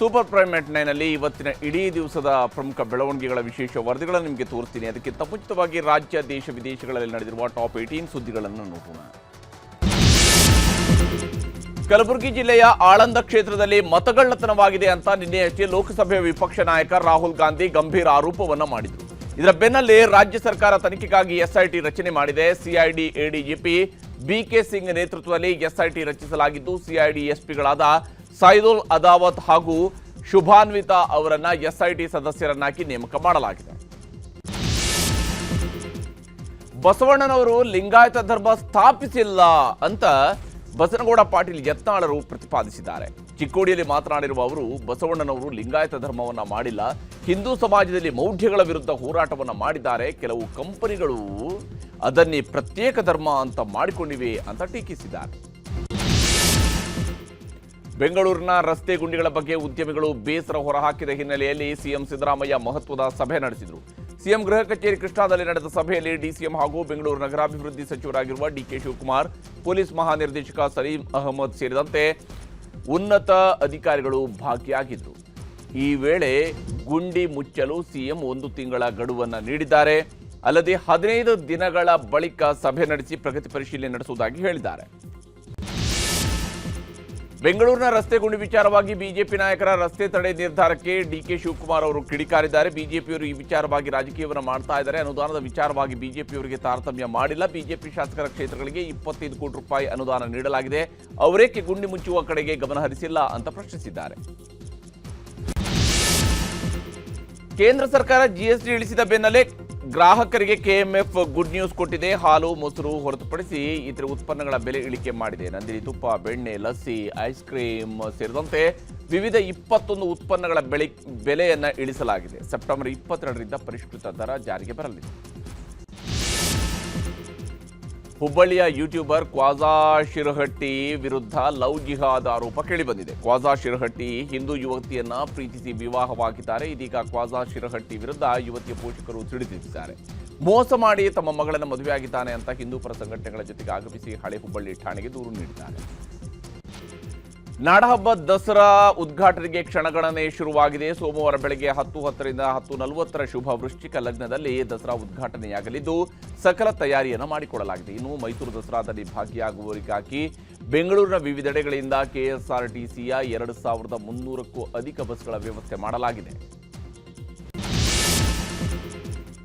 Super prime net ನೈನಲ್ಲಿ ಇವತ್ತಿನ ಇಡೀ ದಿವಸದ ಪ್ರಮುಖ ಬೆಳವಣಿಗೆಗಳ ವಿಶೇಷ ವರದಿಗಳನ್ನು ನಿಮಗೆ ತೋರಿಸ್ತೀನಿ. ಅದಕ್ಕೆ ಮುಂಚಿತವಾಗಿ ರಾಜ್ಯ, ದೇಶ, ವಿದೇಶಗಳಲ್ಲಿ ನಡೆದಿರುವ ಟಾಪ್ ಏಯ್ಟೀನ್ ಸುದ್ದಿಗಳನ್ನು ನೋಡೋಣ. ಕಲಬುರಗಿ ಜಿಲ್ಲೆಯ ಆಳಂದ ಕ್ಷೇತ್ರದಲ್ಲಿ ಮತಗಳ್ಳತನವಾಗಿದೆ ಅಂತ ನಿನ್ನೆಯಷ್ಟೇ ಲೋಕಸಭೆ ವಿಪಕ್ಷ ನಾಯಕ ರಾಹುಲ್ ಗಾಂಧಿ ಗಂಭೀರ ಆರೋಪವನ್ನು ಮಾಡಿದರು. ಇದರ ಬೆನ್ನಲ್ಲೇ ರಾಜ್ಯ ಸರ್ಕಾರ ತನಿಖೆಗಾಗಿ ಎಸ್ಐಟಿ ರಚನೆ ಮಾಡಿದೆ. ಸಿಐಡಿ, ಎಡಿಜಿಪಿ ಬಿಕೆ ಸಿಂಗ್ ನೇತೃತ್ವದಲ್ಲಿ ಎಸ್ಐಟಿ ರಚಿಸಲಾಗಿದ್ದು, ಸಿಐಡಿ ಎಸ್ಪಿಗಳಾದ ಸೈದುಲ್ ಅದಾವತ್ ಹಾಗೂ ಶುಭಾನ್ವಿತಾ ಅವರನ್ನ ಎಸ್ಐಟಿ ಸದಸ್ಯರನ್ನಾಗಿ ನೇಮಕ ಮಾಡಲಾಗಿದೆ. ಬಸವಣ್ಣನವರು ಲಿಂಗಾಯತ ಧರ್ಮ ಸ್ಥಾಪಿಸಿಲ್ಲ ಅಂತ ಬಸನಗೌಡ ಪಾಟೀಲ್ ಯತ್ನಾಳರು ಪ್ರತಿಪಾದಿಸಿದ್ದಾರೆ. ಚಿಕ್ಕೋಡಿಯಲ್ಲಿ ಮಾತನಾಡಿರುವ ಅವರು, ಬಸವಣ್ಣನವರು ಲಿಂಗಾಯತ ಧರ್ಮವನ್ನ ಮಾಡಿಲ್ಲ. ಹಿಂದೂ ಸಮಾಜದಲ್ಲಿ ಮೌಢ್ಯಗಳ ವಿರುದ್ಧ ಹೋರಾಟವನ್ನ ಮಾಡಿದ್ದಾರೆ. ಕೆಲವು ಕಂಪನಿಗಳು ಅದನ್ನೇ ಪ್ರತ್ಯೇಕ ಧರ್ಮ ಅಂತ ಮಾಡಿಕೊಂಡಿವೆ ಅಂತ ಟೀಕಿಸಿದ್ದಾರೆ. ಬೆಂಗಳೂರಿನ ರಸ್ತೆ ಗುಂಡಿಗಳ ಬಗ್ಗೆ ಉದ್ಯಮಿಗಳು ಬೇಸರ ಹೊರಹಾಕಿದ ಹಿನ್ನೆಲೆಯಲ್ಲಿ ಸಿಎಂ ಸಿದ್ದರಾಮಯ್ಯ ಮಹತ್ವದ ಸಭೆ ನಡೆಸಿದರು. ಸಿಎಂ ಗೃಹ ಕಚೇರಿ ಕೃಷ್ಣಾದಲ್ಲಿ ನಡೆದ ಸಭೆಯಲ್ಲಿ ಡಿಸಿಎಂ ಹಾಗೂ ಬೆಂಗಳೂರು ನಗರಾಭಿವೃದ್ಧಿ ಸಚಿವರಾಗಿರುವ ಡಿಕೆ ಶಿವಕುಮಾರ್, ಪೊಲೀಸ್ ಮಹಾನಿರ್ದೇಶಕ ಸಲೀಂ ಅಹಮದ್ ಸೇರಿದಂತೆ ಉನ್ನತ ಅಧಿಕಾರಿಗಳು ಭಾಗಿಯಾಗಿದ್ದರು ಈ ವೇಳೆ ಗುಂಡಿ ಮುಚ್ಚಲು ಸಿಎಂ ಒಂದು ತಿಂಗಳ ಗಡುವನ್ನು ನೀಡಿದ್ದಾರೆ. ಅಲ್ಲದೆ ಹದಿನೈದು ದಿನಗಳ ಬಳಿಕ ಸಭೆ ನಡೆಸಿ ಪ್ರಗತಿ ಪರಿಶೀಲನೆ ನಡೆಸುವುದಾಗಿ ಹೇಳಿದ್ದಾರೆ. ಬೆಂಗಳೂರಿನ ರಸ್ತೆ ಗುಂಡಿ ವಿಚಾರವಾಗಿ ಬಿಜೆಪಿ ನಾಯಕರ ರಸ್ತೆ ತಡೆ ನಿರ್ಧಾರಕ್ಕೆ ಡಿಕೆ ಶಿವಕುಮಾರ್ ಅವರು ಕಿಡಿಕಾರಿದ್ದಾರೆ. ಬಿಜೆಪಿಯವರು ಈ ವಿಚಾರವಾಗಿ ರಾಜಕೀಯವನ್ನು ಮಾಡ್ತಾ ಇದ್ದಾರೆ. ಅನುದಾನದ ವಿಚಾರವಾಗಿ ಬಿಜೆಪಿಯವರಿಗೆ ತಾರತಮ್ಯ ಮಾಡಿಲ್ಲ. ಬಿಜೆಪಿ ಶಾಸಕರ ಕ್ಷೇತ್ರಗಳಿಗೆ ಇಪ್ಪತ್ತೈದು ಕೋಟಿ ರೂಪಾಯಿ ಅನುದಾನ ನೀಡಲಾಗಿದೆ. ಅವರೇಕೆ ಗುಂಡಿ ಮುಚ್ಚುವ ಕಡೆಗೆ ಗಮನ ಹರಿಸಿಲ್ಲ ಅಂತ ಪ್ರಶ್ನಿಸಿದ್ದಾರೆ. ಕೇಂದ್ರ ಸರ್ಕಾರ ಜಿಎಸ್ಟಿ ಇಳಿಸಿದ ಬೆನ್ನಲ್ಲೇ ಗ್ರಾಹಕರಿಗೆ ಕೆಎಂಎಫ್ ಗುಡ್ ನ್ಯೂಸ್ ಕೊಟ್ಟಿದೆ. ಹಾಲು, ಮೊಸರು ಹೊರತುಪಡಿಸಿ ಇತರ ಉತ್ಪನ್ನಗಳ ಬೆಲೆ ಇಳಿಕೆ ಮಾಡಿದೆ. ನಂದಿನಿ ತುಪ್ಪ, ಬೆಣ್ಣೆ, ಲಸ್ಸಿ ಐಸ್ ಕ್ರೀಮ್ ಸೇರಿದಂತೆ ವಿವಿಧ ಇಪ್ಪತ್ತೊಂದು ಉತ್ಪನ್ನಗಳ ಬೆಳೆ, ಬೆಲೆಯನ್ನು ಇಳಿಸಲಾಗಿದೆ. ಸೆಪ್ಟೆಂಬರ್ ಇಪ್ಪತ್ತೆರಡರಿಂದ ಪರಿಷ್ಕೃತ ದರ ಜಾರಿಗೆ ಬರಲಿದೆ. ಹುಬ್ಬಳ್ಳಿಯ ಯೂಟ್ಯೂಬರ್ ಕ್ವಾಜಾ ಶಿರಹಟ್ಟಿ ವಿರುದ್ಧ ಲವ್ ಜಿಹಾದ್ ಆರೋಪ ಕೇಳಿಬಂದಿದೆ. ಕ್ವಾಜಾ ಶಿರಹಟ್ಟಿ ಹಿಂದೂ ಯುವತಿಯನ್ನ ಪ್ರೀತಿಸಿ ವಿವಾಹವಾಗಿದ್ದಾರೆ. ಇದೀಗ ಕ್ವಾಜಾ ಶಿರಹಟ್ಟಿ ವಿರುದ್ಧ ಯುವತಿಯ ಪೋಷಕರು ತಿಳಿದಿದ್ದಾರೆ. ಮೋಸ ಮಾಡಿ ತಮ್ಮ ಮಗಳನ್ನು ಮದುವೆಯಾಗಿದ್ದಾನೆ ಅಂತ ಹಿಂದೂ ಪರ ಸಂಘಟನೆಗಳ ಜೊತೆಗೆ ಆಗಮಿಸಿ ಹಳೆ ಹುಬ್ಬಳ್ಳಿ ಠಾಣೆಗೆ ದೂರು ನೀಡಿದ್ದಾರೆ. ನಾಡಹಬ್ಬ ದಸರಾ ಉದ್ಘಾಟನೆಗೆ ಕ್ಷಣಗಣನೆ ಶುರುವಾಗಿದೆ. ಸೋಮವಾರ ಬೆಳಗ್ಗೆ ಹತ್ತು ಹತ್ತರಿಂದ ಹತ್ತು ನಲವತ್ತರ ಶುಭ ವೃಶ್ಚಿಕ ಲಗ್ನದಲ್ಲಿ ದಸರಾ ಉದ್ಘಾಟನೆಯಾಗಲಿದ್ದು, ಸಕಲ ತಯಾರಿಯನ್ನು ಮಾಡಿಕೊಳ್ಳಲಾಗಿದೆ ಇನ್ನು ಮೈಸೂರು ದಸರಾದಲ್ಲಿ ಭಾಗಿಯಾಗುವವರಿಗಾಗಿ ಬೆಂಗಳೂರಿನ ವಿವಿಧೆಡೆಗಳಿಂದ ಕೆಎಸ್ಆರ್ಟಿಸಿಯ ಎರಡು ಸಾವಿರದ ಮುನ್ನೂರಕ್ಕೂ ಅಧಿಕ ಬಸ್ಗಳ ವ್ಯವಸ್ಥೆ ಮಾಡಲಾಗಿದೆ.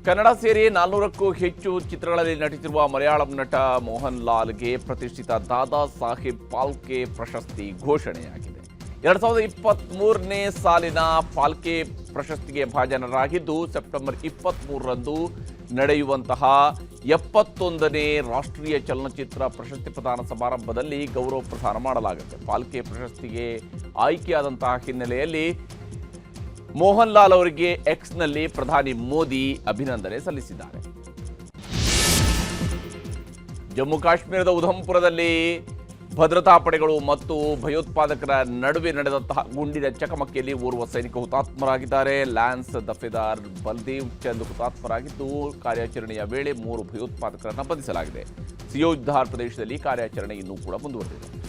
ಕನ್ನಡ ಸೇರಿ ನಾಲ್ನೂರಕ್ಕೂ ಹೆಚ್ಚು ಚಿತ್ರಗಳಲ್ಲಿ ನಟಿಸಿರುವ ಮಲಯಾಳಂ ನಟ ಮೋಹನ್ ಲಾಲ್ಗೆ ಪ್ರತಿಷ್ಠಿತ ದಾದಾ ಸಾಹೇಬ್ ಪಾಲ್ಕೆ ಪ್ರಶಸ್ತಿ ಘೋಷಣೆಯಾಗಿದೆ. ಎರಡ್ ಸಾವಿರದ ಇಪ್ಪತ್ತ್ ಸಾಲಿನ ಪಾಲ್ಕೆ ಪ್ರಶಸ್ತಿಗೆ ಭಾಜನರಾಗಿದ್ದು ಸೆಪ್ಟೆಂಬರ್ ಇಪ್ಪತ್ತ್ ನಡೆಯುವಂತಹ ಎಪ್ಪತ್ತೊಂದನೇ ರಾಷ್ಟ್ರೀಯ ಚಲನಚಿತ್ರ ಪ್ರಶಸ್ತಿ ಪ್ರದಾನ ಸಮಾರಂಭದಲ್ಲಿ ಗೌರವ ಪ್ರದಾನ ಮಾಡಲಾಗುತ್ತೆ. ಪಾಲ್ಕೆ ಪ್ರಶಸ್ತಿಗೆ ಆಯ್ಕೆಯಾದಂತಹ ಹಿನ್ನೆಲೆಯಲ್ಲಿ ಮೋಹನ್ ಲಾಲ್ ಅವರಿಗೆ ಎಕ್ಸ್ನಲ್ಲಿ ಪ್ರಧಾನಿ ಮೋದಿ ಅಭಿನಂದನೆ ಸಲ್ಲಿಸಿದ್ದಾರೆ. ಜಮ್ಮು ಕಾಶ್ಮೀರದ ಉಧಂಪುರದಲ್ಲಿ ಭದ್ರತಾ ಪಡೆಗಳು ಮತ್ತು ಭಯೋತ್ಪಾದಕರ ನಡುವೆ ನಡೆದಂತಹ ಗುಂಡಿನ ಚಕಮಕಿಯಲ್ಲಿ ಓರ್ವ ಸೈನಿಕ ಹುತಾತ್ಮರಾಗಿದ್ದಾರೆ. ಲ್ಯಾನ್ಸ್ ದಫೆದಾರ್ ಬಲ್ದೇವ್ ಚಂದ್ ಹುತಾತ್ಮರಾಗಿದ್ದು, ಕಾರ್ಯಾಚರಣೆಯ ವೇಳೆ ಮೂರು ಭಯೋತ್ಪಾದಕರನ್ನು ಬಂಧಿಸಲಾಗಿದೆ. ಸಿಯೋಧಾರ್ ಪ್ರದೇಶದಲ್ಲಿ ಕಾರ್ಯಾಚರಣೆ ಇನ್ನೂ ಕೂಡ ಮುಂದುವರೆದಿದೆ.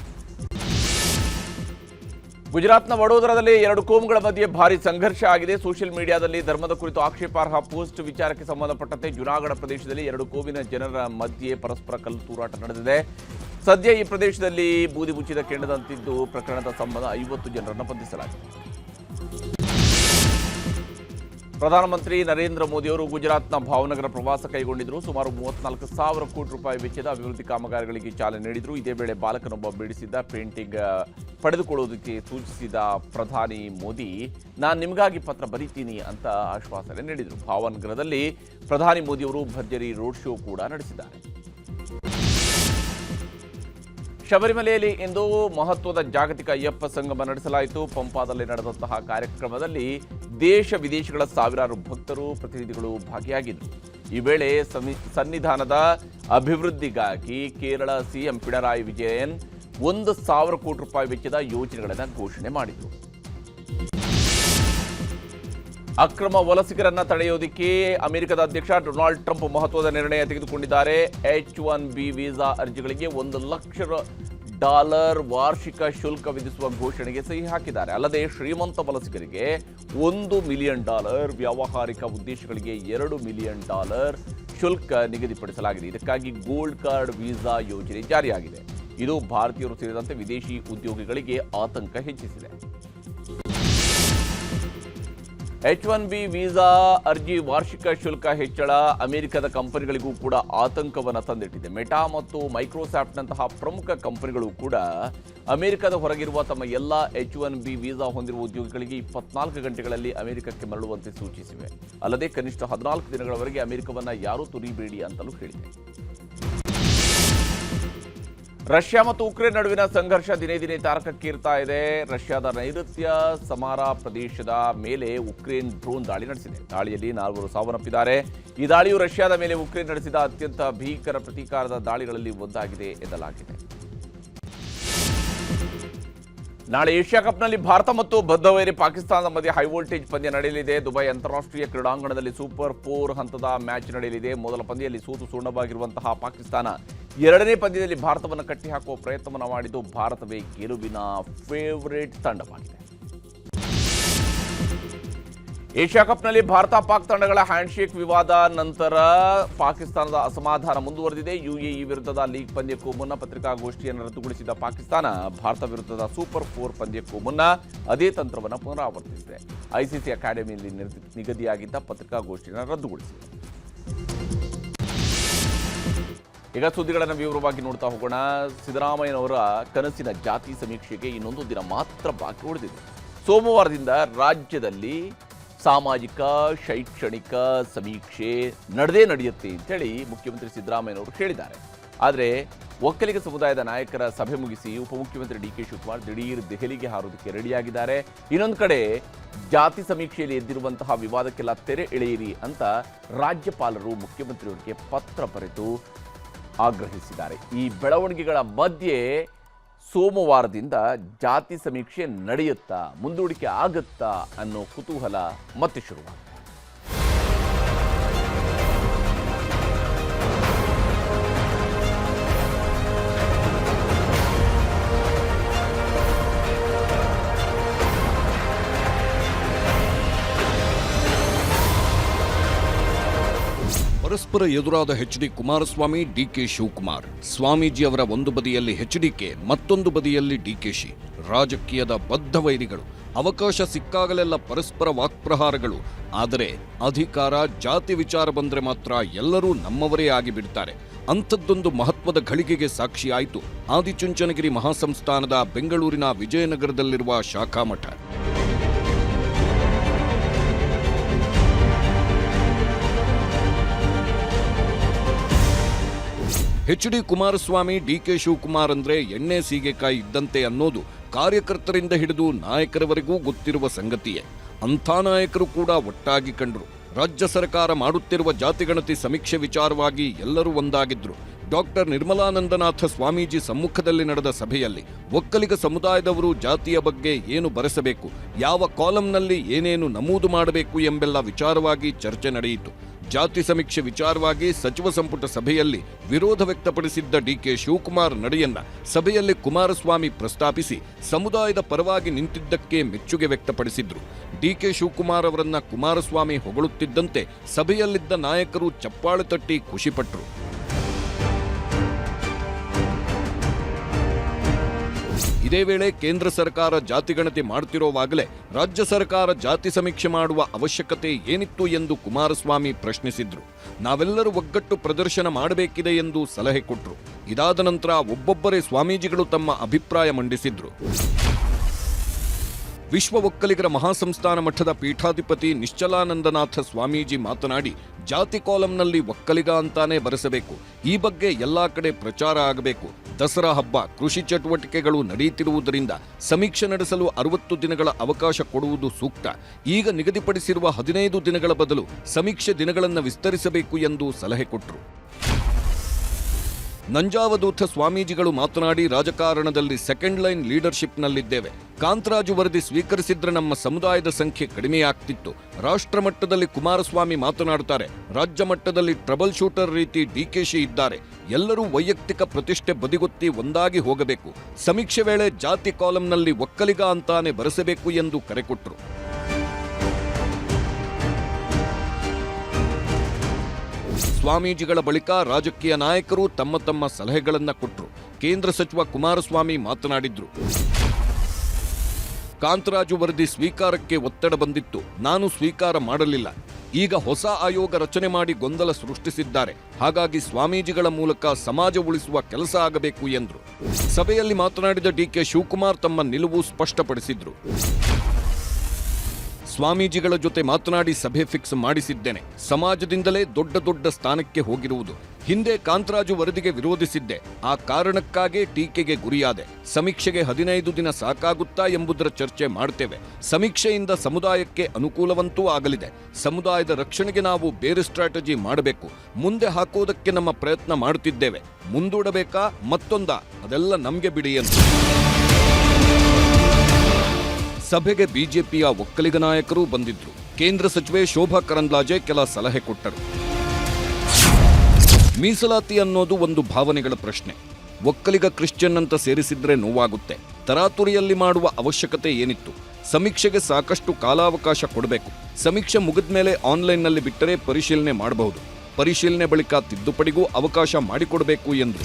ಗುಜರಾತ್ನ ವಡೋದರದಲ್ಲಿ ಎರಡು ಕೋಮುಗಳ ಮಧ್ಯೆ ಭಾರಿ ಸಂಘರ್ಷ ಆಗಿದೆ. ಸೋಷಿಯಲ್ ಮೀಡಿಯಾದಲ್ಲಿ ಧರ್ಮದ ಕುರಿತು ಆಕ್ಷೇಪಾರ್ಹ ಪೋಸ್ಟ್ ವಿಚಾರಕ್ಕೆ ಸಂಬಂಧಪಟ್ಟಂತೆ ಜುನಾಗಢ ಪ್ರದೇಶದಲ್ಲಿ ಎರಡು ಕೋಮಿನ ಜನರ ಮಧ್ಯೆ ಪರಸ್ಪರ ಕಲ್ಲು ತೂರಾಟ ನಡೆದಿದೆ. ಸದ್ಯ ಈ ಪ್ರದೇಶದಲ್ಲಿ ಬೂದಿ ಮುಚ್ಚಿದ ಕೆಂಡದಂತಿದ್ದು ಪ್ರಕರಣದ ಸಂಬಂಧ ಐವತ್ತು ಜನರನ್ನು ಬಂಧಿಸಲಾಗಿದೆ. ಪ್ರಧಾನಮಂತ್ರಿ ನರೇಂದ್ರ ಮೋದಿಯವರು ಗುಜರಾತ್ನ ಭಾವನಗರ ಪ್ರವಾಸ ಕೈಗೊಂಡಿದ್ದರು. ಸುಮಾರು ಮೂವತ್ನಾಲ್ಕು ಸಾವಿರ ಕೋಟಿ ರೂಪಾಯಿ ವೆಚ್ಚದ ಅಭಿವೃದ್ಧಿ ಕಾಮಗಾರಿಗಳಿಗೆ ಚಾಲನೆ ನೀಡಿದರು. ಇದೇ ವೇಳೆ ಬಾಲಕನೊಬ್ಬ ಬಿಡಿಸಿದ್ದ ಪೇಂಟಿಂಗ್ ಪಡೆದುಕೊಳ್ಳುವುದಕ್ಕೆ ಸೂಚಿಸಿದ ಪ್ರಧಾನಿ ಮೋದಿ, ನಾನು ನಿಮಗಾಗಿ ಪತ್ರ ಬರೀತೀನಿ ಅಂತ ಆಶ್ವಾಸನೆ ನೀಡಿದರು. ಭಾವನಗರದಲ್ಲಿ ಪ್ರಧಾನಿ ಮೋದಿಯವರು ಭರ್ಜರಿ ರೋಡ್ ಶೋ ಕೂಡ ನಡೆಸಿದ್ದಾರೆ. ಶಬರಿಮಲೆಯಲ್ಲಿ ಇಂದು ಮಹತ್ವದ ಜಾಗತಿಕ ಅಯ್ಯಪ್ಪ ಸಂಗಮ ನಡೆಸಲಾಯಿತು. ಪಂಪಾದಲ್ಲಿ ನಡೆದಂತಹ ಕಾರ್ಯಕ್ರಮದಲ್ಲಿ ದೇಶ ವಿದೇಶಗಳ ಸಾವಿರಾರು ಭಕ್ತರು, ಪ್ರತಿನಿಧಿಗಳು ಭಾಗಿಯಾಗಿದ್ದರು ಈ ವೇಳೆ ಸನ್ನಿ- ಸನ್ನಿಧಾನದ ಅಭಿವೃದ್ಧಿಗಾಗಿ ಕೇರಳ ಸಿಎಂ ಪಿಣರಾಯಿ ವಿಜಯನ್ ಒಂದು ಸಾವಿರ ಕೋಟಿ ರೂಪಾಯಿ ವೆಚ್ಚದ ಯೋಜನೆಗಳನ್ನು ಘೋಷಣೆ ಮಾಡಿದರು. ಅಕ್ರಮ ವಲಸಿಗರನ್ನ ತಡೆಯೋದಕ್ಕೆ ಅಮೆರಿಕದ ಅಧ್ಯಕ್ಷ ಡೊನಾಲ್ಡ್ ಟ್ರಂಪ್ ಮಹತ್ವದ ನಿರ್ಣಯ ತೆಗೆದುಕೊಂಡಿದ್ದಾರೆ. ಎಚ್ ಒನ್ ಬಿ ವೀಸಾ ಅರ್ಜಿಗಳಿಗೆ ಒಂದು ಲಕ್ಷ ಡಾಲರ್ ವಾರ್ಷಿಕ ಶುಲ್ಕ ವಿಧಿಸುವ ಘೋಷಣೆಗೆ ಸಹಿ ಹಾಕಿದ್ದಾರೆ. ಅಲ್ಲದೆ ಶ್ರೀಮಂತ ವಲಸಿಗರಿಗೆ ಒಂದು ಮಿಲಿಯನ್ ಡಾಲರ್, ವ್ಯಾವಹಾರಿಕ ಉದ್ದೇಶಗಳಿಗೆ ಎರಡು ಮಿಲಿಯನ್ ಡಾಲರ್ ಶುಲ್ಕ ನಿಗದಿಪಡಿಸಲಾಗಿದೆ. ಇದಕ್ಕಾಗಿ ಗೋಲ್ಡ್ ಕಾರ್ಡ್ ವೀಸಾ ಯೋಜನೆ ಜಾರಿಯಾಗಿದೆ. ಇದು ಭಾರತೀಯರು ಸೇರಿದಂತೆ ವಿದೇಶಿ ಉದ್ಯೋಗಿಗಳಿಗೆ ಆತಂಕ ಹೆಚ್ಚಿಸಿದೆ. ಎಚ್ ಒನ್ ಬಿ ವೀಸಾ ಅರ್ಜಿ ವಾರ್ಷಿಕ ಶುಲ್ಕ ಹೆಚ್ಚಳ. ಅಮೆರಿಕದ ಕಂಪನಿಗಳಿಗೂ ಕೂಡ ಆತಂಕವನ್ನು ತಂದಿಟ್ಟಿದೆ. ಮೆಟಾ ಮತ್ತು ಮೈಕ್ರೋಸಾಫ್ಟ್ನಂತಹ ಪ್ರಮುಖ ಕಂಪನಿಗಳು ಕೂಡ ಅಮೆರಿಕದ ಹೊರಗಿರುವ ತಮ್ಮ ಎಲ್ಲ ಎಚ್ ಒನ್ ಬಿ ವೀಸಾ ಹೊಂದಿರುವ ಉದ್ಯೋಗಿಗಳಿಗೆ ಇಪ್ಪತ್ನಾಲ್ಕು ಗಂಟೆಗಳಲ್ಲಿ ಅಮೆರಿಕಕ್ಕೆ ಮರಳುವಂತೆ ಸೂಚಿಸಿವೆ. ಅಲ್ಲದೆ ಕನಿಷ್ಠ ಹದಿನಾಲ್ಕು ದಿನಗಳವರೆಗೆ ಅಮೆರಿಕವನ್ನು ಯಾರೂ ತುರಿಬೇಡಿ ಅಂತಲೂ ಹೇಳಿದೆ. ರಷ್ಯಾ ಮತ್ತು ಉಕ್ರೇನ್ ನಡುವಿನ ಸಂಘರ್ಷ ದಿನೇ ದಿನೇ ತಾರಕಕ್ಕೇರ್ತಾ ಇದೆ. ರಷ್ಯಾದ ನೈಋತ್ಯ ಸಮಾರ ಪ್ರದೇಶದ ಮೇಲೆ ಉಕ್ರೇನ್ ಡ್ರೋನ್ ದಾಳಿ ನಡೆಸಿದೆ. ದಾಳಿಯಲ್ಲಿ ನಾಲ್ವರು ಸಾವನ್ನಪ್ಪಿದ್ದಾರೆ. ಈ ದಾಳಿಯು ರಷ್ಯಾದ ಮೇಲೆ ಉಕ್ರೇನ್ ನಡೆಸಿದ ಅತ್ಯಂತ ಭೀಕರ ಪ್ರತೀಕಾರದ ದಾಳಿಗಳಲ್ಲಿ ಒಂದಾಗಿದೆ ಎನ್ನಲಾಗಿದೆ. ನಾಳೆ ಏಷ್ಯಾ ಕಪ್ನಲ್ಲಿ ಭಾರತ ಮತ್ತು ಬದ್ಧವೈರಿ ಪಾಕಿಸ್ತಾನದ ಮಧ್ಯೆ ಹೈ ವೋಲ್ಟೇಜ್ ಪಂದ್ಯ ನಡೆಯಲಿದೆ. ದುಬೈ ಅಂತಾರಾಷ್ಟ್ರೀಯ ಕ್ರೀಡಾಂಗಣದಲ್ಲಿ ಸೂಪರ್ ಫೋರ್ ಹಂತದ ಮ್ಯಾಚ್ ನಡೆಯಲಿದೆ. ಮೊದಲ ಪಂದ್ಯದಲ್ಲಿ ಸೋತು ಸೂರ್ಣವಾಗಿರುವಂತಹ ಪಾಕಿಸ್ತಾನ ಎರಡನೇ ಪಂದ್ಯದಲ್ಲಿ ಭಾರತವನ್ನು ಕಟ್ಟಿಹಾಕುವ ಪ್ರಯತ್ನವನ್ನು ಮಾಡಿದ್ದು, ಭಾರತವೇ ಗೆಲುವಿನ ಫೇವರೇಟ್ ತಂಡವಾಗಿದೆ. ಏಷ್ಯಾ ಕಪ್ನಲ್ಲಿ ಭಾರತ ಪಾಕ್ ತಂಡಗಳ ಹ್ಯಾಂಡ್ಶೇಕ್ ವಿವಾದ ನಂತರ ಪಾಕಿಸ್ತಾನದ ಅಸಮಾಧಾನ ಮುಂದುವರೆದಿದೆ. ಯುಎಇ ವಿರುದ್ಧದ ಲೀಗ್ ಪಂದ್ಯಕ್ಕೂ ಮುನ್ನ ಪತ್ರಿಕಾಗೋಷ್ಠಿಯನ್ನು ರದ್ದುಗೊಳಿಸಿದ ಪಾಕಿಸ್ತಾನ, ಭಾರತ ವಿರುದ್ಧದ ಸೂಪರ್ ಫೋರ್ ಪಂದ್ಯಕ್ಕೂ ಮುನ್ನ ಅದೇ ತಂತ್ರವನ್ನು ಪುನರಾವರ್ತಿಸಿದೆ. ಐಸಿಸಿ ಅಕಾಡೆಮಿಯಲ್ಲಿ ನಿಗದಿಯಾಗಿದ್ದ ಪತ್ರಿಕಾಗೋಷ್ಠಿಯನ್ನು ರದ್ದುಗೊಳಿಸಿದೆ. ಈಗ ಸುದ್ದಿಗಳನ್ನು ವಿವರವಾಗಿ ನೋಡ್ತಾ ಹೋಗೋಣ. ಸಿದ್ದರಾಮಯ್ಯನವರ ಕನಸಿನ ಜಾತಿ ಸಮೀಕ್ಷೆಗೆ ಇನ್ನೊಂದು ದಿನ ಮಾತ್ರ ಬಾಕಿ ಉಳಿದಿದೆ. ಸೋಮವಾರದಿಂದ ರಾಜ್ಯದಲ್ಲಿ ಸಾಮಾಜಿಕ, ಶೈಕ್ಷಣಿಕ ಸಮೀಕ್ಷೆ ನಡೆದೇ ನಡೆಯುತ್ತೆ ಅಂತೇಳಿ ಮುಖ್ಯಮಂತ್ರಿ ಸಿದ್ದರಾಮಯ್ಯನವರು ಹೇಳಿದ್ದಾರೆ. ಆದರೆ ಒಕ್ಕಲಿಗ ಸಮುದಾಯದ ನಾಯಕರ ಸಭೆ ಮುಗಿಸಿ ಉಪಮುಖ್ಯಮಂತ್ರಿ ಡಿ ಕೆ ಶಿವಕುಮಾರ್ ದಿಢೀರ್ ದೆಹಲಿಗೆ ಹಾರೋದಕ್ಕೆ ರೆಡಿಯಾಗಿದ್ದಾರೆ. ಇನ್ನೊಂದು ಕಡೆ ಜಾತಿ ಸಮೀಕ್ಷೆಯಲ್ಲಿ ಎದ್ದಿರುವಂತಹ ವಿವಾದಕ್ಕೆಲ್ಲ ತೆರೆ ಎಳೆಯಿರಿ ಅಂತ ರಾಜ್ಯಪಾಲರು ಮುಖ್ಯಮಂತ್ರಿಯವರಿಗೆ ಪತ್ರ ಬರೆದು ಆಗ್ರಹಿಸಿದ್ದಾರೆ. ಈ ಬೆಳವಣಿಗೆಗಳ ಮಧ್ಯೆ ಸೋಮವಾರದಿಂದ ಜಾತಿ ಸಮೀಕ್ಷೆ ನಡೆಯುತ್ತಾ ಮುಂದೂಡಿಕೆ ಆಗುತ್ತಾ ಅನ್ನೋ ಕುತೂಹಲ ಮತ್ತೆ ಶುರುವಾಗಿದೆ. ಪರಸ್ಪರ ಎದುರಾದ H D Kumaraswamy, DK Shivakumar. Swamiji ಅವರ ಒಂದು ಬದಿಯಲ್ಲಿ ಎಚ್ಡಿಕೆ ಮತ್ತೊಂದು ಬದಿಯಲ್ಲಿ ಡಿಕೆಶಿ ರಾಜಕೀಯದ ಬದ್ಧ ವೈರಿಗಳು. ಅವಕಾಶ ಸಿಕ್ಕಾಗಲೆಲ್ಲ ಪರಸ್ಪರ ವಾಕ್ಪ್ರಹಾರಗಳು. ಆದರೆ ಅಧಿಕಾರ, ಜಾತಿ ವಿಚಾರ ಬಂದರೆ ಮಾತ್ರ ಎಲ್ಲರೂ ನಮ್ಮವರೇ ಆಗಿಬಿಡ್ತಾರೆ. ಅಂಥದ್ದೊಂದು ಮಹತ್ವದ ಘಳಿಗೆಗೆ ಸಾಕ್ಷಿಯಾಯಿತು ಆದಿಚುಂಚನಗಿರಿ ಮಹಾಸಂಸ್ಥಾನದ ಬೆಂಗಳೂರಿನ ವಿಜಯನಗರದಲ್ಲಿರುವ ಶಾಖಾ H D Kumaraswamy DK Shivakumar ಅಂದ್ರೆ ಎಣ್ಣೆ ಸೀಗೆಕಾಯಿ ಇದ್ದಂತೆ ಅನ್ನೋದು ಕಾರ್ಯಕರ್ತರಿಂದ ಹಿಡಿದು ನಾಯಕರವರೆಗೂ ಗೊತ್ತಿರುವ ಸಂಗತಿಯೇ. ಅಂಥ ನಾಯಕರು ಕೂಡ ಒಟ್ಟಾಗಿ ಕಂಡರು. ರಾಜ್ಯ ಸರ್ಕಾರ ಮಾಡುತ್ತಿರುವ ಜಾತಿಗಣತಿ ಸಮೀಕ್ಷೆ ವಿಚಾರವಾಗಿ ಎಲ್ಲರೂ ಒಂದಾಗಿದ್ರು. ಡಾಕ್ಟರ್ ನಿರ್ಮಲಾನಂದನಾಥ ಸ್ವಾಮೀಜಿ ಸಮ್ಮುಖದಲ್ಲಿ ನಡೆದ ಸಭೆಯಲ್ಲಿ ಒಕ್ಕಲಿಗ ಸಮುದಾಯದವರು ಜಾತಿಯ ಬಗ್ಗೆ ಏನು ಬರೆಸಬೇಕು, ಯಾವ ಕಾಲಂನಲ್ಲಿ ಏನೇನು ನಮೂದು ಮಾಡಬೇಕು ಎಂಬೆಲ್ಲ ವಿಚಾರವಾಗಿ ಚರ್ಚೆ ನಡೆಯಿತು. ಜಾತಿ ಸಮೀಕ್ಷೆ ವಿಚಾರವಾಗಿ ಸಚಿವ ಸಂಪುಟ ಸಭೆಯಲ್ಲಿ ವಿರೋಧ ವ್ಯಕ್ತಪಡಿಸಿದ್ದ ಡಿಕೆ ಶಿವಕುಮಾರ್ ನಡೆಯನ್ನ ಸಭೆಯಲ್ಲಿ ಕುಮಾರಸ್ವಾಮಿ ಪ್ರಸ್ತಾಪಿಸಿ ಸಮುದಾಯದ ಪರವಾಗಿ ನಿಂತಿದ್ದಕ್ಕೆ ಮೆಚ್ಚುಗೆ ವ್ಯಕ್ತಪಡಿಸಿದ್ರು. ಡಿಕೆ ಶಿವಕುಮಾರ್ ಅವರನ್ನ ಕುಮಾರಸ್ವಾಮಿ ಹೊಗಳುತ್ತಿದ್ದಂತೆ ಸಭೆಯಲ್ಲಿದ್ದ ನಾಯಕರು ಚಪ್ಪಾಳೆ ತಟ್ಟಿ ಖುಷಿಪಟ್ರು. ಇದೇ ವೇಳೆ ಕೇಂದ್ರ ಸರ್ಕಾರ ಜಾತಿಗಣತಿ ಮಾಡ್ತಿರೋವಾಗಲೇ ರಾಜ್ಯ ಸರ್ಕಾರ ಜಾತಿ ಸಮೀಕ್ಷೆ ಮಾಡುವ ಅವಶ್ಯಕತೆ ಏನಿತ್ತು ಎಂದು ಕುಮಾರಸ್ವಾಮಿ ಪ್ರಶ್ನಿಸಿದ್ರು. ನಾವೆಲ್ಲರೂ ಒಗ್ಗಟ್ಟು ಪ್ರದರ್ಶನ ಮಾಡಬೇಕಿದೆ ಎಂದು ಸಲಹೆ ಕೊಟ್ಟರು ಇದಾದ ನಂತರ ಒಬ್ಬೊಬ್ಬರೇ ಸ್ವಾಮೀಜಿಗಳು ತಮ್ಮ ಅಭಿಪ್ರಾಯ ಮಂಡಿಸಿದ್ರು. ವಿಶ್ವ ಒಕ್ಕಲಿಗರ ಮಹಾಸಂಸ್ಥಾನ ಮಠದ ಪೀಠಾಧಿಪತಿ ನಿಶ್ಚಲಾನಂದನಾಥ ಸ್ವಾಮೀಜಿ ಮಾತನಾಡಿ ಜಾತಿ ಕಾಲಂನಲ್ಲಿ ಒಕ್ಕಲಿಗ ಅಂತಾನೆ ಬರೆಸಬೇಕು. ಈ ಬಗ್ಗೆ ಎಲ್ಲಾ ಕಡೆ ಪ್ರಚಾರ ಆಗಬೇಕು. ದಸರಾ ಹಬ್ಬ, ಕೃಷಿ ಚಟುವಟಿಕೆಗಳು ನಡೆಯುತ್ತಿರುವುದರಿಂದ ಸಮೀಕ್ಷೆ ನಡೆಸಲು ಅರವತ್ತು ದಿನಗಳ ಅವಕಾಶ ಕೊಡುವುದು ಸೂಕ್ತ. ಈಗ ನಿಗದಿಪಡಿಸಿರುವ ಹದಿನೈದು ದಿನಗಳ ಬದಲು ಸಮೀಕ್ಷೆ ದಿನಗಳನ್ನು ವಿಸ್ತರಿಸಬೇಕು ಎಂದು ಸಲಹೆ ಕೊಟ್ಟರು ನಂಜಾವಧೂತ ಸ್ವಾಮೀಜಿಗಳು ಮಾತನಾಡಿ ರಾಜಕಾರಣದಲ್ಲಿ ಸೆಕೆಂಡ್ ಲೈನ್ ಲೀಡರ್ಶಿಪ್ನಲ್ಲಿದ್ದೇವೆ ಕಾಂತರಾಜು ವರದಿ ಸ್ವೀಕರಿಸಿದ್ರೆ ನಮ್ಮ ಸಮುದಾಯದ ಸಂಖ್ಯೆ ಕಡಿಮೆಯಾಗ್ತಿತ್ತು. ರಾಷ್ಟ್ರ ಮಟ್ಟದಲ್ಲಿ ಕುಮಾರಸ್ವಾಮಿ ಮಾತನಾಡುತ್ತಾರೆ ರಾಜ್ಯ ಮಟ್ಟದಲ್ಲಿ ಟ್ರಬಲ್ ಶೂಟರ್ ರೀತಿ ಡಿಕೆಶಿ ಇದ್ದಾರೆ. ಎಲ್ಲರೂ ವೈಯಕ್ತಿಕ ಪ್ರತಿಷ್ಠೆ ಬದಿಗೊತ್ತಿ ಒಂದಾಗಿ ಹೋಗಬೇಕು. ಸಮೀಕ್ಷೆ ವೇಳೆ ಜಾತಿ ಕಾಲಂನಲ್ಲಿ ಒಕ್ಕಲಿಗ ಅಂತಾನೆ ಬರೆಸಬೇಕು ಎಂದು ಕರೆ ಕೊಟ್ಟರು ಸ್ವಾಮೀಜಿಗಳ ಬಳಿಕ ರಾಜಕೀಯ ನಾಯಕರು ತಮ್ಮ ತಮ್ಮ ಸಲಹೆಗಳನ್ನು ಕೊಟ್ಟರು ಕೇಂದ್ರ ಸಚಿವ ಕುಮಾರಸ್ವಾಮಿ ಮಾತನಾಡಿದ್ರು. ಕಾಂತರಾಜು ವರದಿ ಸ್ವೀಕಾರಕ್ಕೆ ಒತ್ತಡ ಬಂದಿತ್ತು. ನಾನು ಸ್ವೀಕಾರ ಮಾಡಲಿಲ್ಲ. ಈಗ ಹೊಸ ಆಯೋಗ ರಚನೆ ಮಾಡಿ ಗೊಂದಲ ಸೃಷ್ಟಿಸಿದ್ದಾರೆ. ಹಾಗಾಗಿ ಸ್ವಾಮೀಜಿಗಳ ಮೂಲಕ ಸಮಾಜ ಉಳಿಸುವ ಕೆಲಸ ಆಗಬೇಕು ಎಂದರು. ಸಭೆಯಲ್ಲಿ ಮಾತನಾಡಿದ ಡಿಕೆ ಶಿವಕುಮಾರ್ ತಮ್ಮ ನಿಲುವು ಸ್ಪಷ್ಟಪಡಿಸಿದ್ರು. ಸ್ವಾಮೀಜಿಗಳ ಜೊತೆ ಮಾತನಾಡಿ ಸಭೆ ಫಿಕ್ಸ್ ಮಾಡಿಸಿದ್ದೇನೆ. ಸಮಾಜದಿಂದಲೇ ದೊಡ್ಡ ದೊಡ್ಡ ಸ್ಥಾನಕ್ಕೆ ಹೋಗಿರುವುದು. ಹಿಂದೆ ಕಾಂತರಾಜು ವರದಿಗೆ ವಿರೋಧಿಸಿದ್ದೆ. ಆ ಕಾರಣಕ್ಕಾಗೇ ಟೀಕೆಗೆ ಗುರಿಯಾದೆ. ಸಮೀಕ್ಷೆಗೆ ಹದಿನೈದು ದಿನ ಸಾಕಾಗುತ್ತಾ ಎಂಬುದರ ಚರ್ಚೆ ಮಾಡ್ತೇವೆ. ಸಮೀಕ್ಷೆಯಿಂದ ಸಮುದಾಯಕ್ಕೆ ಅನುಕೂಲವಂತೂ ಆಗಲಿದೆ. ಸಮುದಾಯದ ರಕ್ಷಣೆಗೆ ನಾವು ಬೇರೆ ಸ್ಟ್ರಾಟಜಿ ಮಾಡಬೇಕು. ಮುಂದೆ ಹಾಕೋದಕ್ಕೆ ನಮ್ಮ ಪ್ರಯತ್ನ ಮಾಡುತ್ತಿದ್ದೇವೆ. ಮುಂದೂಡಬೇಕಾ? ಮತ್ತೊಂದ? ಅದೆಲ್ಲ ನಮಗೆ ಬಿಡಿ ಎಂದು. ಸಭೆಗೆ ಬಿಜೆಪಿಯ ಒಕ್ಕಲಿಗ ನಾಯಕರು ಬಂದಿದ್ರು. ಕೇಂದ್ರ ಸಚಿವೆ ಶೋಭಾ ಕರಂದ್ಲಾಜೆ ಕೆಲ ಸಲಹೆ ಕೊಟ್ಟರು. ಮೀಸಲಾತಿ ಅನ್ನೋದು ಒಂದು ಭಾವನೆಗಳ ಪ್ರಶ್ನೆ. ಒಕ್ಕಲಿಗ ಕ್ರಿಶ್ಚಿಯನ್ ಅಂತ ಸೇರಿಸಿದ್ರೆ ನೋವಾಗುತ್ತೆ. ತರಾತುರಿಯಲ್ಲಿ ಮಾಡುವ ಅವಶ್ಯಕತೆ ಏನಿತ್ತು? ಸಮೀಕ್ಷೆಗೆ ಸಾಕಷ್ಟು ಕಾಲಾವಕಾಶ ಕೊಡಬೇಕು. ಸಮೀಕ್ಷೆ ಮುಗಿದ್ಮೇಲೆ ಆನ್ಲೈನ್ನಲ್ಲಿ ಬಿಟ್ಟರೆ ಪರಿಶೀಲನೆ ಮಾಡಬಹುದು. ಪರಿಶೀಲನೆ ಬಳಿಕ ತಿದ್ದುಪಡಿಗೂ ಅವಕಾಶ ಮಾಡಿಕೊಡಬೇಕು ಎಂದು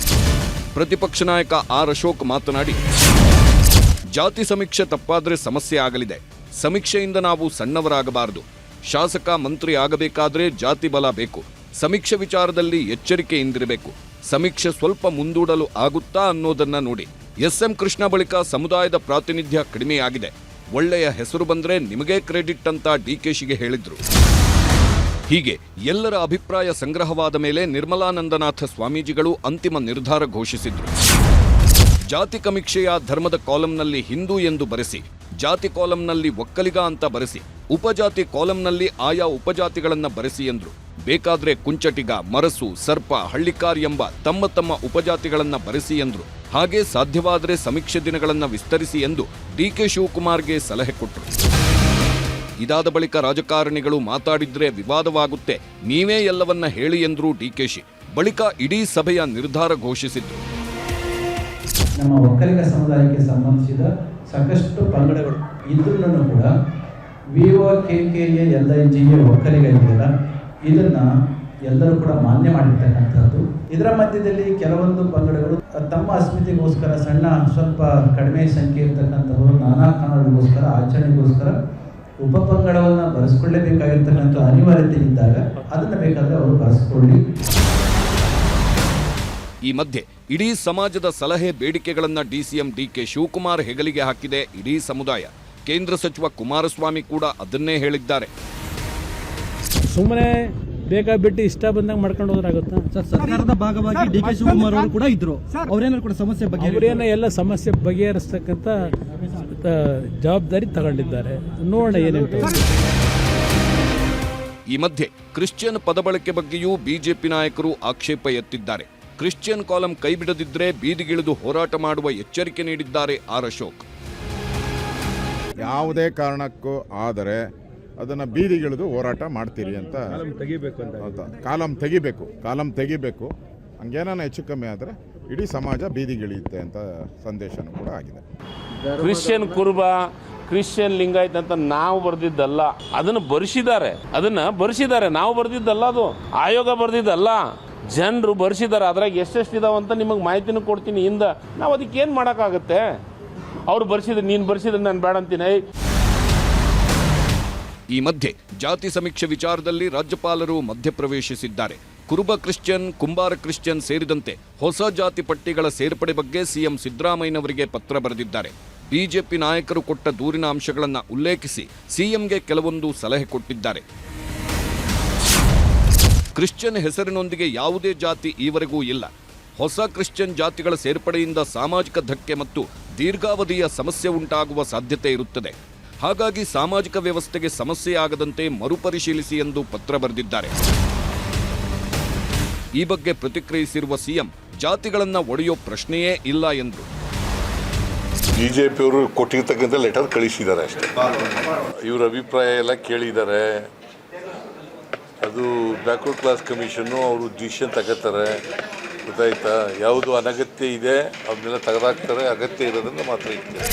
ಪ್ರತಿಪಕ್ಷ ನಾಯಕ ಆರ್ ಅಶೋಕ್ ಮಾತನಾಡಿ ಜಾತಿ ಸಮೀಕ್ಷೆ ತಪ್ಪಾದರೆ ಸಮಸ್ಯೆ ಆಗಲಿದೆ. ಸಮೀಕ್ಷೆಯಿಂದ ನಾವು ಸಣ್ಣವರಾಗಬಾರದು. ಶಾಸಕ, ಮಂತ್ರಿ ಆಗಬೇಕಾದ್ರೆ ಜಾತಿ ಬಲ ಬೇಕು. ಸಮೀಕ್ಷೆ ವಿಚಾರದಲ್ಲಿ ಎಚ್ಚರಿಕೆಯಿಂದಿರಬೇಕು ಸಮೀಕ್ಷೆ ಸ್ವಲ್ಪ ಮುಂದೂಡಲು ಆಗುತ್ತಾ ಅನ್ನೋದನ್ನ ನೋಡಿ. ಎಸ್ಎಂ ಕೃಷ್ಣ ಬಳಿಕ ಸಮುದಾಯದ ಪ್ರಾತಿನಿಧ್ಯ ಕಡಿಮೆಯಾಗಿದೆ. ಒಳ್ಳೆಯ ಹೆಸರು ಬಂದ್ರೆ ನಿಮಗೇ ಕ್ರೆಡಿಟ್ ಅಂತ ಡಿಕೆಶಿಗೆ ಹೇಳಿದ್ರು. ಹೀಗೆ ಎಲ್ಲರ ಅಭಿಪ್ರಾಯ ಸಂಗ್ರಹವಾದ ಮೇಲೆ ನಿರ್ಮಲಾನಂದನಾಥ ಸ್ವಾಮೀಜಿಗಳು ಅಂತಿಮ ನಿರ್ಧಾರ ಘೋಷಿಸಿದ್ರು. ಜಾತಿ ಸಮೀಕ್ಷೆಯ ಧರ್ಮದ ಕಾಲಂನಲ್ಲಿ ಹಿಂದೂ ಎಂದು ಬರೆಸಿ, ಜಾತಿ ಕಾಲಂನಲ್ಲಿ ಒಕ್ಕಲಿಗ ಅಂತ ಬರೆಸಿ, ಉಪಜಾತಿ ಕಾಲಂನಲ್ಲಿ ಆಯಾ ಉಪಜಾತಿಗಳನ್ನ ಬರೆಸಿ ಎಂದರು. ಬೇಕಾದ್ರೆ ಕುಂಚಟಿಗ, ಮರಸು, ಸರ್ಪ, ಹಳ್ಳಿಕಾರ್ ಎಂಬ ತಮ್ಮ ತಮ್ಮ ಉಪಜಾತಿಗಳನ್ನ ಬರೆಸಿ ಎಂದರು. ಹಾಗೆ ಸಾಧ್ಯವಾದರೆ ಸಮೀಕ್ಷೆ ದಿನಗಳನ್ನ ವಿಸ್ತರಿಸಿ ಎಂದು ಡಿಕೆ ಶಿವಕುಮಾರ್ಗೆ ಸಲಹೆ ಕೊಟ್ಟರು ಇದಾದ ಬಳಿಕ ರಾಜಕಾರಣಿಗಳು ಮಾತಾಡಿದ್ರೆ ವಿವಾದವಾಗುತ್ತೆ. ನೀವೇ ಎಲ್ಲವನ್ನ ಹೇಳಿ ಎಂದರು ಡಿಕೆಶಿ ಬಳಿಕ ಇಡೀ ಸಭೆಯ ನಿರ್ಧಾರ ಘೋಷಿಸಿದ್ರು. ನಮ್ಮ ಒಕ್ಕಲಿಗ ಸಮುದಾಯಕ್ಕೆ ಸಂಬಂಧಿಸಿದ ಸಾಕಷ್ಟು ಪಂಗಡಗಳು. ಇದ್ರೂ ಕೂಡ V O K K A L I G A Vokkaliga ಇದೆಯಲ್ಲ ಇದನ್ನ ಎಲ್ಲರೂ ಕೂಡ ಮಾನ್ಯ ಮಾಡಿರ್ತಕ್ಕಂಥದ್ದು. ಇದರ ಮಧ್ಯದಲ್ಲಿ ಕೆಲವೊಂದು ಪಂಗಡಗಳು, ತಮ್ಮ ಅಸ್ಮಿತೆಗೋಸ್ಕರ ಸಣ್ಣ, ಸ್ವಲ್ಪ ಕಡಿಮೆ ಸಂಖ್ಯೆ ಇರ್ತಕ್ಕಂಥವರು ನಾನಾ ಕಾರಣಗಳಿಗೋಸ್ಕರ, ಆಚರಣೆಗೋಸ್ಕರ ಉಪ ಪಂಗಡವನ್ನು ಬರೆಸ್ಕೊಳ್ಳೇಬೇಕಾಗಿರ್ತಕ್ಕಂಥ ಅನಿವಾರ್ಯತೆ ಇದ್ದಾಗ ಅದನ್ನು ಬೇಕಾದರೆ ಅವರು ಬರೆಸ್ಕೊಳ್ಳಿ ಈ ಮಧ್ಯೆ ಇಡೀ ಸಮಾಜದ ಸಲಹೆ ಬೇಡಿಕೆಗಳನ್ನು ಡಿಸಿಎಂ ಡಿಕೆ ಶಿವಕುಮಾರ್ ಹೆಗಲಿಗೆ ಹಾಕಿದೆ ಇಡೀ ಸಮುದಾಯ. ಕೇಂದ್ರ ಸಚಿವ ಕುಮಾರಸ್ವಾಮಿ ಕೂಡ ಅದನ್ನೇ ಹೇಳಿದ್ದಾರೆ. ಸುಮ್ಮನೆ ಬೇಕಾಬಿಟ್ಟು ಇಷ್ಟ ಬಂದಾಗ ಮಾಡ್ಕೊಂಡು ಹೋದ್ರಾಗುತ್ತಾ? ಸರ್ ಸರ್ಕಾರದ ಭಾಗವಾಗಿ ಡಿ ಕೆ ಶಿವಕುಮಾರ್ ಅವರು ಕೂಡ ಇದ್ರು. ಅವರೇನಾದ್ರು ಕೂಡ ಸಮಸ್ಯೆ ಬಗ್ಗೆ ಅವರೇನ ಎಲ್ಲ ಸಮಸ್ಯೆ ಬಗೆಹರಿಸ್ತಕ್ಕಂಥ ಆ, ಜವಾಬ್ದಾರಿ ತಗೊಂಡಿದ್ದಾರೆ. ನೋಡೋಣ ಏನೇನು ಈ ಮಧ್ಯೆ ಕ್ರಿಶ್ಚಿಯನ್ ಪದಬಳಕೆ ಬಗ್ಗೆಯೂ ಬಿಜೆಪಿ ನಾಯಕರು ಆಕ್ಷೇಪ ಎತ್ತಿದ್ದಾರೆ. ಕ್ರಿಶ್ಚಿಯನ್ ಕಾಲಂ ಕೈಬಿಡದಿದ್ದರೆ ಬೀದಿಗಿಳಿದು ಹೋರಾಟ ಮಾಡುವ ಎಚ್ಚರಿಕೆ ನೀಡಿದ್ದಾರೆ ಆರ್ ಅಶೋಕ್. ಯಾವುದೇ ಕಾರಣಕ್ಕೂ ಆದರೆ ಅದನ್ನು ಬೀದಿಗಿಳಿದು ಹೋರಾಟ ಮಾಡ್ತೀರಿ ಅಂತ. ಅಂತ. ಕಾಲಂ ತೆಗಿಬೇಕು ಕಾಲಂ ತೆಗಿಬೇಕು. ಹಂಗೇನಾನ ಹೆಚ್ಚು ಕಮ್ಮಿ ಆದರೆ ಇಡೀ ಸಮಾಜ ಬೀದಿಗಿಳಿಯುತ್ತೆ ಅಂತ ಸಂದೇಶನೂ ಕೂಡ ಆಗಿದೆ. ಕ್ರಿಶ್ಚಿಯನ್ ಕುರುಬ ಕ್ರಿಶ್ಚಿಯನ್ ಲಿಂಗಾಯತ್ ಅಂತ ನಾವು ಬರೆದಿದ್ದಲ್ಲ ಅದನ್ನು ಬರೆಸಿದ್ದಾರೆ. ಅದನ್ನು ಬರೆಸಿದ್ದಾರೆ. ನಾವು ಬರೆದಿದ್ದಲ್ಲ ಅದು. ಆಯೋಗ ಬರ್ದಿದ್ದಲ್ಲ. ಜನರು ಬರ್ಸಿದ್ದಾರೆ ಅದ್ರಾಗ ಎಷ್ಟೆಷ್ಟು ಅಂತ ನಿಮಗೆ ಮಾಹಿತಿನೂ ಕೊಡ್ತೀನಿ. ಇಂದ ನಾವು ಅದಕ್ಕೆ ಏನು ಮಾಡೋಕ್ಕಾಗತ್ತೆ? ಅವ್ರು ಬರ್ಸಿದ್ರೆ, ನೀನು ಬರ್ಸಿದ್ರೆ ನಾನು ಬೇಡ ಅಂತೀನಿ. ಈ ಮಧ್ಯೆ ಜಾತಿ ಸಮೀಕ್ಷೆ ವಿಚಾರದಲ್ಲಿ ರಾಜ್ಯಪಾಲರು ಮಧ್ಯಪ್ರವೇಶಿಸಿದ್ದಾರೆ. ಕುರುಬ ಕ್ರಿಶ್ಚಿಯನ್, ಕುಂಬಾರ ಕ್ರಿಶ್ಚಿಯನ್ ಸೇರಿದಂತೆ ಹೊಸ ಜಾತಿ ಪಟ್ಟಿಗಳ ಸೇರ್ಪಡೆ ಬಗ್ಗೆ ಸಿಎಂ ಸಿದ್ದರಾಮಯ್ಯನವರಿಗೆ ಪತ್ರ ಬರೆದಿದ್ದಾರೆ. ಬಿಜೆಪಿ ನಾಯಕರು ಕೊಟ್ಟ ದೂರಿನ ಅಂಶಗಳನ್ನು ಉಲ್ಲೇಖಿಸಿ ಸಿಎಂಗೆ ಕೆಲವೊಂದು ಸಲಹೆ ಕೊಟ್ಟಿದ್ದಾರೆ. ಕ್ರಿಶ್ಚಿಯನ್ ಹೆಸರಿನೊಂದಿಗೆ ಯಾವುದೇ ಜಾತಿ ಈವರೆಗೂ ಇಲ್ಲ. ಹೊಸ ಕ್ರಿಶ್ಚಿಯನ್ ಜಾತಿಗಳ ಸೇರ್ಪಡೆಯಿಂದ ಸಾಮಾಜಿಕ ಧಕ್ಕೆ ಮತ್ತು ದೀರ್ಘಾವಧಿಯ ಸಮಸ್ಯೆ ಉಂಟಾಗುವ ಸಾಧ್ಯತೆ ಇರುತ್ತದೆ. ಹಾಗಾಗಿ ಸಾಮಾಜಿಕ ವ್ಯವಸ್ಥೆಗೆ ಸಮಸ್ಯೆಯಾಗದಂತೆ ಮರುಪರಿಶೀಲಿಸಿ ಎಂದು ಪತ್ರ ಬರೆದಿದ್ದಾರೆ. ಈ ಬಗ್ಗೆ ಪ್ರತಿಕ್ರಿಯಿಸಿರುವ ಸಿಎಂ, ಜಾತಿಗಳನ್ನು ಒಡೆಯೋ ಪ್ರಶ್ನೆಯೇ ಇಲ್ಲ ಎಂದರು. ಬಿಜೆಪಿಯವರು ಕೊಟ್ಟಿರ್ತಕ್ಕಂಥ ಲೆಟರ್ ಕಳಿಸಿದ್ದಾರೆ ಅಷ್ಟೇ. ಇವರ ಅಭಿಪ್ರಾಯ ಎಲ್ಲ ಕೇಳಿದ್ದಾರೆ. ಅದು ಬ್ಯಾಕ್ವರ್ಡ್ ಕ್ಲಾಸ್ ಕಮಿಷನ್ನು ಅವರು ಡಿಸಿಷನ್ ತಗೋತಾರೆ. ಗೊತ್ತಾಯ್ತಾ? ಯಾವುದು ಅನಗತ್ಯ ಇದೆ ಅವನ್ನೆಲ್ಲ ತೆಗೆದಾಕ್ತಾರೆ, ಅಗತ್ಯ ಇರೋದನ್ನು ಮಾತ್ರ ಇಡ್ತಾರೆ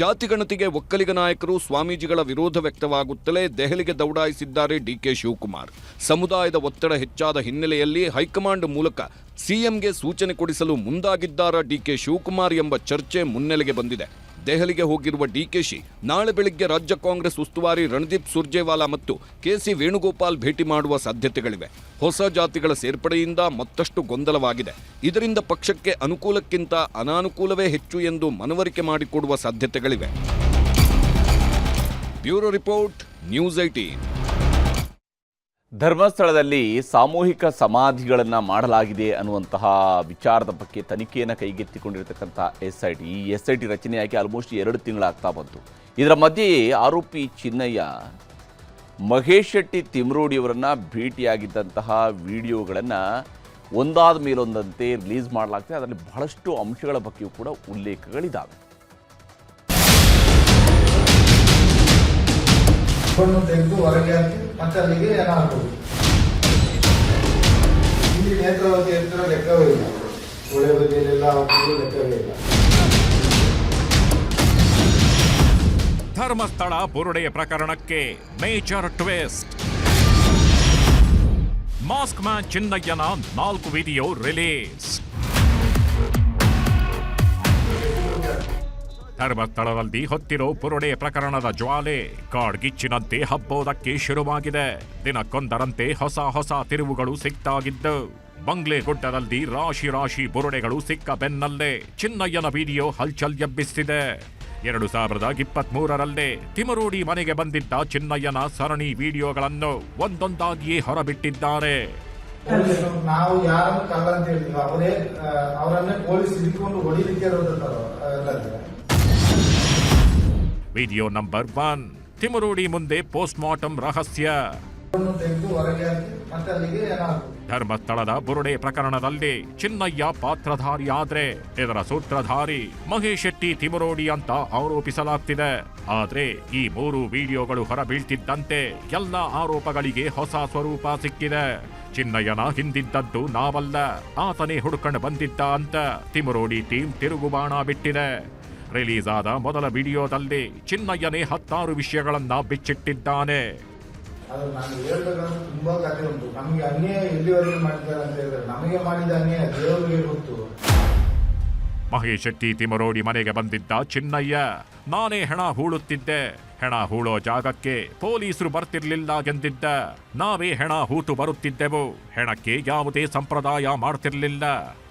ಜಾತಿ ಗಣತಿಗೆ ಒಕ್ಕಲಿಗ ನಾಯಕರು ಸ್ವಾಮೀಜಿಗಳ ವಿರೋಧ ವ್ಯಕ್ತವಾಗುತ್ತಲೇ ದೆಹಲಿಗೆ ದೌಡಾಯಿಸಿದ್ದಾರೆ ಡಿಕೆ ಶಿವಕುಮಾರ್. ಸಮುದಾಯದ ಒತ್ತಡ ಹೆಚ್ಚಾದ ಹಿನ್ನೆಲೆಯಲ್ಲಿ ಹೈಕಮಾಂಡ್ ಮೂಲಕ ಸಿಎಂಗೆ ಸೂಚನೆ ಕೊಡಿಸಲು ಮುಂದಾಗಿದ್ದಾರಾ ಡಿಕೆ ಶಿವಕುಮಾರ್ ಎಂಬ ಚರ್ಚೆ ಮುನ್ನೆಲೆಗೆ ಬಂದಿದೆ. ದೆಹಲಿಗೆ ಹೋಗಿರುವ ಡಿಕೆಶಿ ನಾಳೆ ಬೆಳಿಗ್ಗೆ ರಾಜ್ಯ ಕಾಂಗ್ರೆಸ್ ಉಸ್ತುವಾರಿ ರಣದೀಪ್ ಸುರ್ಜೇವಾಲಾ ಮತ್ತು ಕೆಸಿ ವೇಣುಗೋಪಾಲ್ ಭೇಟಿ ಮಾಡುವ ಸಾಧ್ಯತೆಗಳಿವೆ. ಹೊಸ ಜಾತಿಗಳ ಸೇರ್ಪಡೆಯಿಂದ ಮತ್ತಷ್ಟು ಗೊಂದಲವಾಗಿದೆ. ಇದರಿಂದ ಪಕ್ಷಕ್ಕೆ ಅನುಕೂಲಕ್ಕಿಂತ ಅನಾನುಕೂಲವೇ ಹೆಚ್ಚು ಎಂದು ಮನವರಿಕೆ ಮಾಡಿಕೊಡುವ ಸಾಧ್ಯತೆಗಳಿವೆ. ಬ್ಯೂರೋ ರಿಪೋರ್ಟ್, ನ್ಯೂಸ್ ಐಟೀನ್ ಧರ್ಮಸ್ಥಳದಲ್ಲಿ ಸಾಮೂಹಿಕ ಸಮಾಧಿಗಳನ್ನು ಮಾಡಲಾಗಿದೆ ಅನ್ನುವಂತಹ ವಿಚಾರದ ಬಗ್ಗೆ ತನಿಖೆಯನ್ನು ಕೈಗೆತ್ತಿಕೊಂಡಿರತಕ್ಕಂಥ ಎಸ್ ಐ ಟಿ ಈ ಎಸ್ ಐ ಟಿ ರಚನೆಯಾಗಿ ಆಲ್ಮೋಸ್ಟ್ ಎರಡು ತಿಂಗಳಾಗ್ತಾ ಬಂತು. ಇದರ ಮಧ್ಯೆ ಆರೋಪಿ ಚಿನ್ನಯ್ಯ, ಮಹೇಶ್ ಶೆಟ್ಟಿ ತಿಮ್ರೋಡಿಯವರನ್ನು ಭೇಟಿಯಾಗಿದ್ದಂತಹ ವಿಡಿಯೋಗಳನ್ನು ಒಂದಾದ ಮೇಲೊಂದಂತೆ ರಿಲೀಸ್ ಮಾಡಲಾಗ್ತದೆ. ಅದರಲ್ಲಿ ಬಹಳಷ್ಟು ಅಂಶಗಳ ಬಗ್ಗೆಯೂ ಕೂಡ ಉಲ್ಲೇಖಗಳಿದ್ದಾವೆ. ಹಣ್ಣು ತೆಗೆದು ಹೊರಗೆ ಹಾಕಿ ಮತ್ತೆ ಅಲ್ಲಿಗೆ ಹಾಕೋದು. ಇಲ್ಲಿ ನೇತ್ರಾವತಿ ಹತ್ರ ಲೆಕ್ಕವೇ ಇಲ್ಲ. ಒಳ್ಳೆ ಬದಿಯಲ್ಲೆಲ್ಲ ಹಾಕಿದ್ರು ಲೆಕ್ಕವೇ ಇಲ್ಲ. ಧರ್ಮಸ್ಥಳ ಬುರುಡೆಯ ಪ್ರಕರಣಕ್ಕೆ ಮೇಜರ್ ಟ್ವಿಸ್ಟ್. ಮಾಸ್ಕ್ ಮ್ಯಾನ್ ಚಿನ್ನಯ್ಯನ ನಾಲ್ಕು ವಿಡಿಯೋ ರಿಲೀಸ್. ಧರ್ಮಸ್ಥಳದಲ್ಲಿ ಹೊತ್ತಿರೋ ಪುರುಡೆ ಪ್ರಕರಣದ ಜ್ವಾಲೆ. ಕಾಡ್ಗಿಚ್ಚಿನಂತೆ ಹಬ್ಬೋದಕ್ಕೆ ಶುರುವಾಗಿದೆ. ದಿನಕ್ಕೊಂದರಂತೆ ಹೊಸ ಹೊಸ ತಿರುವುಗಳು ಸಿಕ್ತಾಗಿದ್ದು. ಬಂಗ್ಲೆ ಗುಡ್ಡದಲ್ಲಿ ರಾಶಿ ರಾಶಿ ಬುರುಡೆಗಳು ಸಿಕ್ಕ ಬೆನ್ನಲ್ಲೇ ಚಿನ್ನಯ್ಯನ ವಿಡಿಯೋ ಹಲ್ಚಲ್ ಎಬ್ಬಿಸಿದೆ ಎರಡು ಸಾವಿರದ ಇಪ್ಪತ್ತ್ ಮೂರರಲ್ಲೇ ತಿಮರೋಡಿ ಮನೆಗೆ ಬಂದಿದ್ದ ಚಿನ್ನಯ್ಯನ ಸರಣಿ ವಿಡಿಯೋಗಳನ್ನು ಒಂದೊಂದಾಗಿಯೇ ಹೊರಬಿಟ್ಟಿದ್ದಾರೆ. ನಾವು ಯಾರನ್ನು ಕಲ್ಲ ಅಂತ ಹೇಳಿಲ್ಲ ಅವರೇ ಅವರನ್ನೇ ಪೊಲೀಸ್ ಹಿಡ್ಕೊಂಡು ಹೊಡಿಲಿಕ್ಕೆ ಎಲ್ಲದಿಲ್ಲ ವಿಡಿಯೋ ನಂಬರ್ ಒನ್ ತಿಮರೋಡಿ ಮುಂದೆ ಪೋಸ್ಟ್ ಮಾರ್ಟಮ್ ರಹಸ್ಯ. ಧರ್ಮಸ್ಥಳದ ಬುರುಡೆ ಪ್ರಕರಣದಲ್ಲಿ ಚಿನ್ನಯ್ಯ ಪಾತ್ರಧಾರಿ ಆದ್ರೆ, ಇದರ ಸೂತ್ರಧಾರಿ ಮಹೇಶ್ ಶೆಟ್ಟಿ ತಿಮರೋಡಿ ಅಂತ ಆರೋಪಿಸಲಾಗ್ತಿದೆ. ಆದ್ರೆ ಈ ಮೂರು ವಿಡಿಯೋಗಳು ಹೊರಬೀಳ್ತಿದ್ದಂತೆ ಎಲ್ಲ ಆರೋಪಗಳಿಗೆ ಹೊಸ ಸ್ವರೂಪ ಸಿಕ್ಕಿದೆ. ಚಿನ್ನಯ್ಯನ ಹಿಂದಿದ್ದದ್ದು ನಾವಲ್ಲ, ಆತನೇ ಹುಡುಕಂಡು ಬಂದಿದ್ದ ಅಂತ ತಿಮರೋಡಿ ಟೀಮ್ ತಿರುಗುಬಾಣ ಬಿಟ್ಟಿದೆ. ರಿಲೀಸ್ ಆದ ಮೊದಲ ವಿಡಿಯೋದಲ್ಲಿ ಚಿನ್ನಯ್ಯನೇ ಹತ್ತಾರು ವಿಷಯಗಳನ್ನ ಬಿಚ್ಚಿಟ್ಟಿದ್ದಾನೆ. ನಾನು ಹೇಳ್ಬೇಕಂದ್ರೆ ತುಂಬಾ ಕಥೆ ಉಂಟು. ನಮಗೆ ಅನ್ಯಾಯ ಎಲ್ಲಿವರೆಗೆ ಮಾಡಿದ್ದಾರೆ ಅಂತ ಹೇಳಿದ್ರೆ ನಮಗೆ ಮಾಡಿದ ಅನ್ಯಾಯ ದೇವರಿಗೆ ಗೊತ್ತು. ಮಹೇಶ್ ಶೆಟ್ಟಿ ತಿಮರೋಡಿ ಮನೆಗೆ ಬಂದಿದ್ದ ಚಿನ್ನಯ್ಯ ನಾನೇ ಹೆಣ ಹೂಳುತ್ತಿದ್ದೆ. ಹೆಣ ಹೂಳೋ ಜಾಗಕ್ಕೆ ಪೊಲೀಸರು ಬರ್ತಿರ್ಲಿಲ್ಲ ಎಂದಿದ್ದ. ನಾವೇ ಹೆಣ ಹೂತು ಬರುತ್ತಿದ್ದೆವು. ಹೆಣಕ್ಕೆ ಯಾವುದೇ ಸಂಪ್ರದಾಯ ಮಾಡ್ತಿರ್ಲಿಲ್ಲ.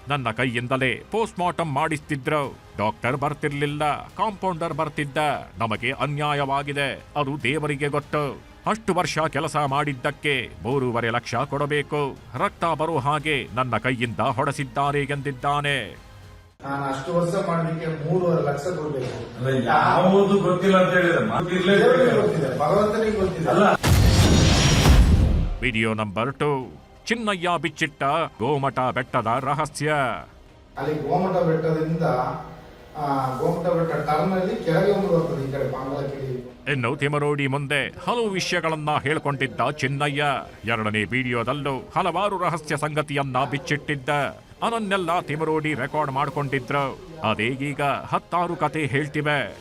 ನನ್ನ ಕೈಯಿಂದಲೇ ಪೋಸ್ಟ್ ಮಾರ್ಟಮ್ ಮಾಡಿಸ್ತಿದ್ರು. ಡಾಕ್ಟರ್ ಬರ್ತಿರ್ಲಿಲ್ಲ ಕಾಂಪೌಂಡರ್ ಬರ್ತಿದ್ದ. ನಮಗೆ ಅನ್ಯಾಯವಾಗಿದೆ ಅದು ದೇವರಿಗೆ ಗೊತ್ತು. ಅಷ್ಟು ವರ್ಷ ಕೆಲಸ ಮಾಡಿದ್ದಕ್ಕೆ ಮೂರುವರೆ ಲಕ್ಷ ಕೊಡಬೇಕು. ರಕ್ತ ಬರೋ ಹಾಗೆ ನನ್ನ ಕೈಯಿಂದ ಹೊಡೆಸಿದ್ದಾರೆ ಎಂದಿದ್ದಾನೆ. ನಾನು ಅಷ್ಟು ವರ್ಷ ಮಾಡಲಿಕ್ಕೆ ಮೂರುವರೆ ಲಕ್ಷ ಕೊಡಬೇಕು. ಯಾವುದು ಗೊತ್ತಿಲ್ಲ ಅಂತ ಹೇಳಿದ್ರೆ ಭಗವಂತನಿಗೆ ಗೊತ್ತಿಲ್ಲ. Video number two. ಚಿನ್ನಯ್ಯ ಬಿಚ್ಚಿಟ್ಟ ಗೋಮಠ ಬೆಟ್ಟದ ರಹಸ್ಯ. ಅಲ್ಲಿ ಗೋಮಠ ಬೆಟ್ಟದಿಂದ ಆ, ಗೋಮಟ ಬೆಟ್ಟ ಟರ್ನ್ ಅಲ್ಲಿ ಕೆಳಗೆ ಒಂದು ಬರ್ತದೆ ಈ ಕಡೆ ಬಾಂಗ್ಲಾಕಿಡಿ ಇನ್ನು ತಿಮರೋಡಿ ಮುಂದೆ ಹಲವು ವಿಷಯಗಳನ್ನ ಹೇಳ್ಕೊಂಡಿದ್ದ ಚಿನ್ನಯ್ಯ. ಎರಡನೇ ವಿಡಿಯೋದಲ್ಲೂ ಹಲವಾರು ರಹಸ್ಯ ಸಂಗತಿಯನ್ನ ಬಿಚ್ಚಿಟ್ಟಿದ್ದ. ಅದನ್ನೆಲ್ಲ ತಿಮರೋಡಿ ರೆಕಾರ್ಡ್ ಮಾಡ್ಕೊಂಡಿದ್ರು. ಅದೇಗೀಗ ಹತ್ತಾರು ಕತೆ ಹೇಳ್ತಿವೆ.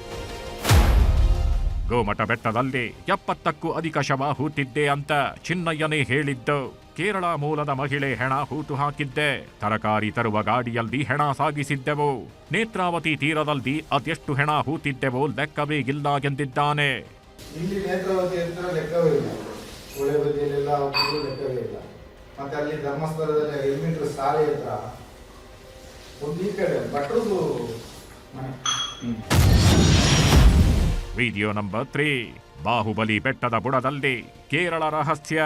ಗೋಮಠ ಬೆಟ್ಟದಲ್ಲಿ ಎಪ್ಪತ್ತಕ್ಕೂ ಅಧಿಕ ಶವ ಹೂತಿದ್ದೆ ಅಂತ ಚಿನ್ನಯ್ಯನೇ ಹೇಳಿದ್ದು. ಕೇರಳ ಮೂಲದ ಮಹಿಳೆ ಹೆಣ ಹೂತು ಹಾಕಿದ್ದೆ. ತರಕಾರಿ ತರುವ ಗಾಡಿಯಲ್ಲಿ ಹೆಣ ಸಾಗಿಸಿದ್ದೆವು. ನೇತ್ರಾವತಿ ತೀರದಲ್ಲಿ ಅದೆಷ್ಟು ಹೆಣ ಹೂತಿದ್ದೆವು. ಲೆಕ್ಕವೇ ಇಲ್ಲ ಎಂದಿದ್ದಾನೆ. ಇಲ್ಲಿ ನೇತ್ರಾವತಿ ಹತ್ರ ಲೆಕ್ಕವೇ ಇಲ್ಲ. ಒಳ್ಳೆ ಬದಿಯಲ್ಲೆಲ್ಲ ಹಾಕಿದ್ರು ಲೆಕ್ಕವೇ ಇಲ್ಲ. ಮತ್ತೆ ಅಲ್ಲಿ ಧರ್ಮಸ್ಥಳದಲ್ಲಿ ಐದು ಮೀಟರ್ ಸಾಲೆ ಹತ್ರ ಒಂದು ಈ ಕಡೆ ಭಟ್ರದು ಮನೆ. ವಿಡಿಯೋ ನಂಬರ್ ತ್ರೀ ಬಾಹುಬಲಿ ಬೆಟ್ಟದ ಬುಡದಲ್ಲಿ ಕೇರಳ ರಹಸ್ಯ.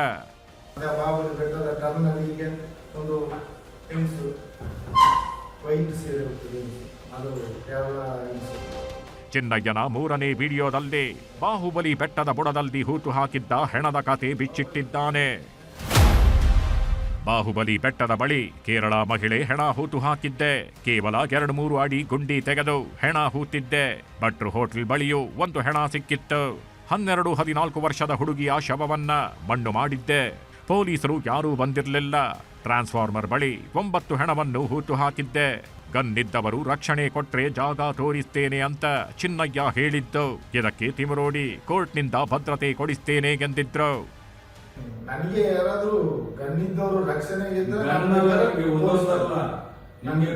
ಬಾಬುಲಿ ಬೆಟ್ಟದ ಒಂದು ವೈಟ್. ಅದು ಕೇವಲ ಚಿನ್ನಯ್ಯನ ಮೂರನೇ ವಿಡಿಯೋದಲ್ಲಿ ಬಾಹುಬಲಿ ಬೆಟ್ಟದ ಬುಡದಲ್ಲಿ ಹೂತು ಹಾಕಿದ್ದ ಹೆಣದ ಕತೆ ಬಿಚ್ಚಿಟ್ಟಿದ್ದಾನೆ. ಬಾಹುಬಲಿ ಬೆಟ್ಟದ ಬಳಿ ಕೇರಳ ಮಹಿಳೆ ಹೆಣ ಹೂತು ಹಾಕಿದ್ದೆ. ಕೇವಲ ಎರಡು ಮೂರು ಅಡಿ ಗುಂಡಿ ತೆಗೆದು ಹೆಣ ಹೂತಿದ್ದೆ. ಭಟ್ರು ಹೋಟೆಲ್ ಬಳಿಯೂ ಒಂದು ಹೆಣ ಸಿಕ್ಕಿತ್ತು. ಹನ್ನೆರಡು ಹದಿನಾಲ್ಕು ವರ್ಷದ ಹುಡುಗಿಯ ಶವವನ್ನ ಮಣ್ಣು ಮಾಡಿದ್ದೆ. ಪೊಲೀಸರು ಯಾರೂ ಬಂದಿರಲಿಲ್ಲ. ಟ್ರಾನ್ಸ್ಫಾರ್ಮರ್ ಬಳಿ ಒಂಬತ್ತು ಹೆಣವನ್ನು ಹೂತು ಹಾಕಿದ್ದೆ. ಗನ್ನಿದ್ದವರು ರಕ್ಷಣೆ ಕೊಟ್ರೆ ಜಾಗ ತೋರಿಸ್ತೇನೆ ಅಂತ ಚಿನ್ನಯ್ಯ ಹೇಳಿದ್ದು. ಇದಕ್ಕೆ ತಿಮರೋಡಿ ಕೋರ್ಟ್ನಿಂದ ಭದ್ರತೆ ಕೊಡಿಸ್ತೇನೆ ಎಂದಿದ್ರು. ನನಗೆ ಯಾರಾದರೂ ಗನ್ನಿದ್ದವರು ರಕ್ಷಣೆ. ನಮಗೆ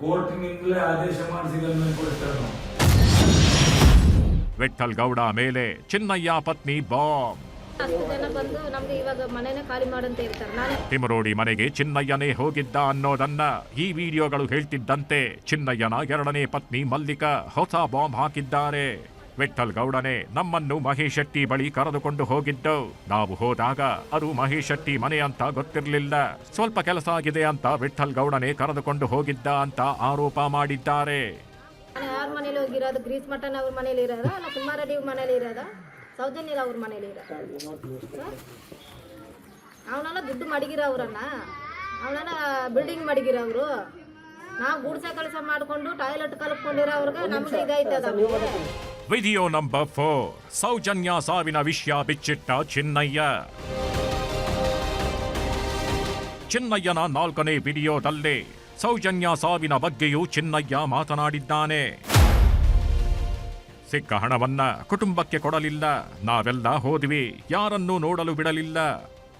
ಕೋರ್ಟಿನಿಂದಲೇ ಆದೇಶ ಮಾಡಿಸಿ ಗಂಡನ ಕೊಡ್ತಾರೆ ನಾವು. ವಿಠಲ್ ಗೌಡ ಮೇಲೆ ಚಿನ್ನಯ್ಯ ಪತ್ನಿ ಬಾಂಬ್. ಅಷ್ಟು ಜನ ಬಂದು ನಮ್ಗೆ ಇವಾಗ ಮನೆನೇ ಖಾಲಿ ಮಾಡಂತ ಇರ್ತಾರೆ ನಾನೇ ತಿಮರೋಡಿ ಮನೆಗೆ ಚಿನ್ನಯ್ಯನೇ ಹೋಗಿದ್ದ ಅನ್ನೋದನ್ನ ಈ ವಿಡಿಯೋಗಳು ಹೇಳ್ತಿದ್ದಂತೆ ಚಿನ್ನಯ್ಯನ ಎರಡನೇ ಪತ್ನಿ ಮಲ್ಲಿಕ ಹೊಸ ಬಾಂಬ್ ಹಾಕಿದ್ದಾರೆ. ವಿಠಲ್ ಗೌಡನೇ ನಮ್ಮನ್ನು ಮಹೇಶ್ ಶೆಟ್ಟಿ ಬಳಿ ಕರೆದುಕೊಂಡು ಹೋಗಿದ್ದು. ನಾವು ಹೋದಾಗ ಅದು ಮಹೇಶ್ ಶೆಟ್ಟಿ ಮನೆ ಅಂತ ಗೊತ್ತಿರಲಿಲ್ಲ. ಸ್ವಲ್ಪ ಕೆಲಸ ಆಗಿದೆ ಅಂತ ವಿಠಲ್ ಗೌಡನೇ ಕರೆದುಕೊಂಡು ಹೋಗಿದ್ದ ಅಂತ ಆರೋಪ ಮಾಡಿದ್ದಾರೆ. ನಾನು ಯಾರ ಮನೇಲಿ ಹೋಗಿರೋದು? ಗ್ರೀಸ್ ಮಟನ್ ಅವ್ರ ಮನೇಲಿ ಇರೋದ? ಅಲ್ಲ ಕುಮಾರಡಿ ಮನೇಲಿ ಇರೋದ? ಸೌಜನ್ಯರ ಅವ್ರ ಮನೇಲಿ ಅವನೆಲ್ಲ ದುಡ್ಡು ಮಡಗಿರೋವ್ರನ್ನ ಅವನೆಲ್ಲ ಬಿಲ್ಡಿಂಗ್ ಮಡಗಿರೋರು ನಾವು ಗುಡ್ಸೆ ಕೆಲಸ ಮಾಡಿಕೊಂಡು ಟಾಯ್ಲೆಟ್ ಕಲ್ಕೊಂಡಿರೋವ್ರಿಗೆ ನಮ್ಗೆ ಇದೈತದ ವಿಡಿಯೋ ನಂಬರ್ ಫೋರ್ ಸೌಜನ್ಯ ಸಾವಿನ ವಿಷಯ ಬಿಚ್ಚಿಟ್ಟ ಚಿನ್ನಯ್ಯ. ಚಿನ್ನಯ್ಯನ ನಾಲ್ಕನೇ ವಿಡಿಯೋದಲ್ಲಿ ಸೌಜನ್ಯ ಸಾವಿನ ಬಗ್ಗೆಯೂ ಚಿನ್ನಯ್ಯ ಮಾತನಾಡಿದ್ದಾನೆ. ಸಿಕ್ಕ ಹಣವನ್ನ ಕುಟುಂಬಕ್ಕೆ ಕೊಡಲಿಲ್ಲ. ನಾವೆಲ್ಲ ಹೋದ್ವಿ. ಯಾರನ್ನೂ ನೋಡಲು ಬಿಡಲಿಲ್ಲ.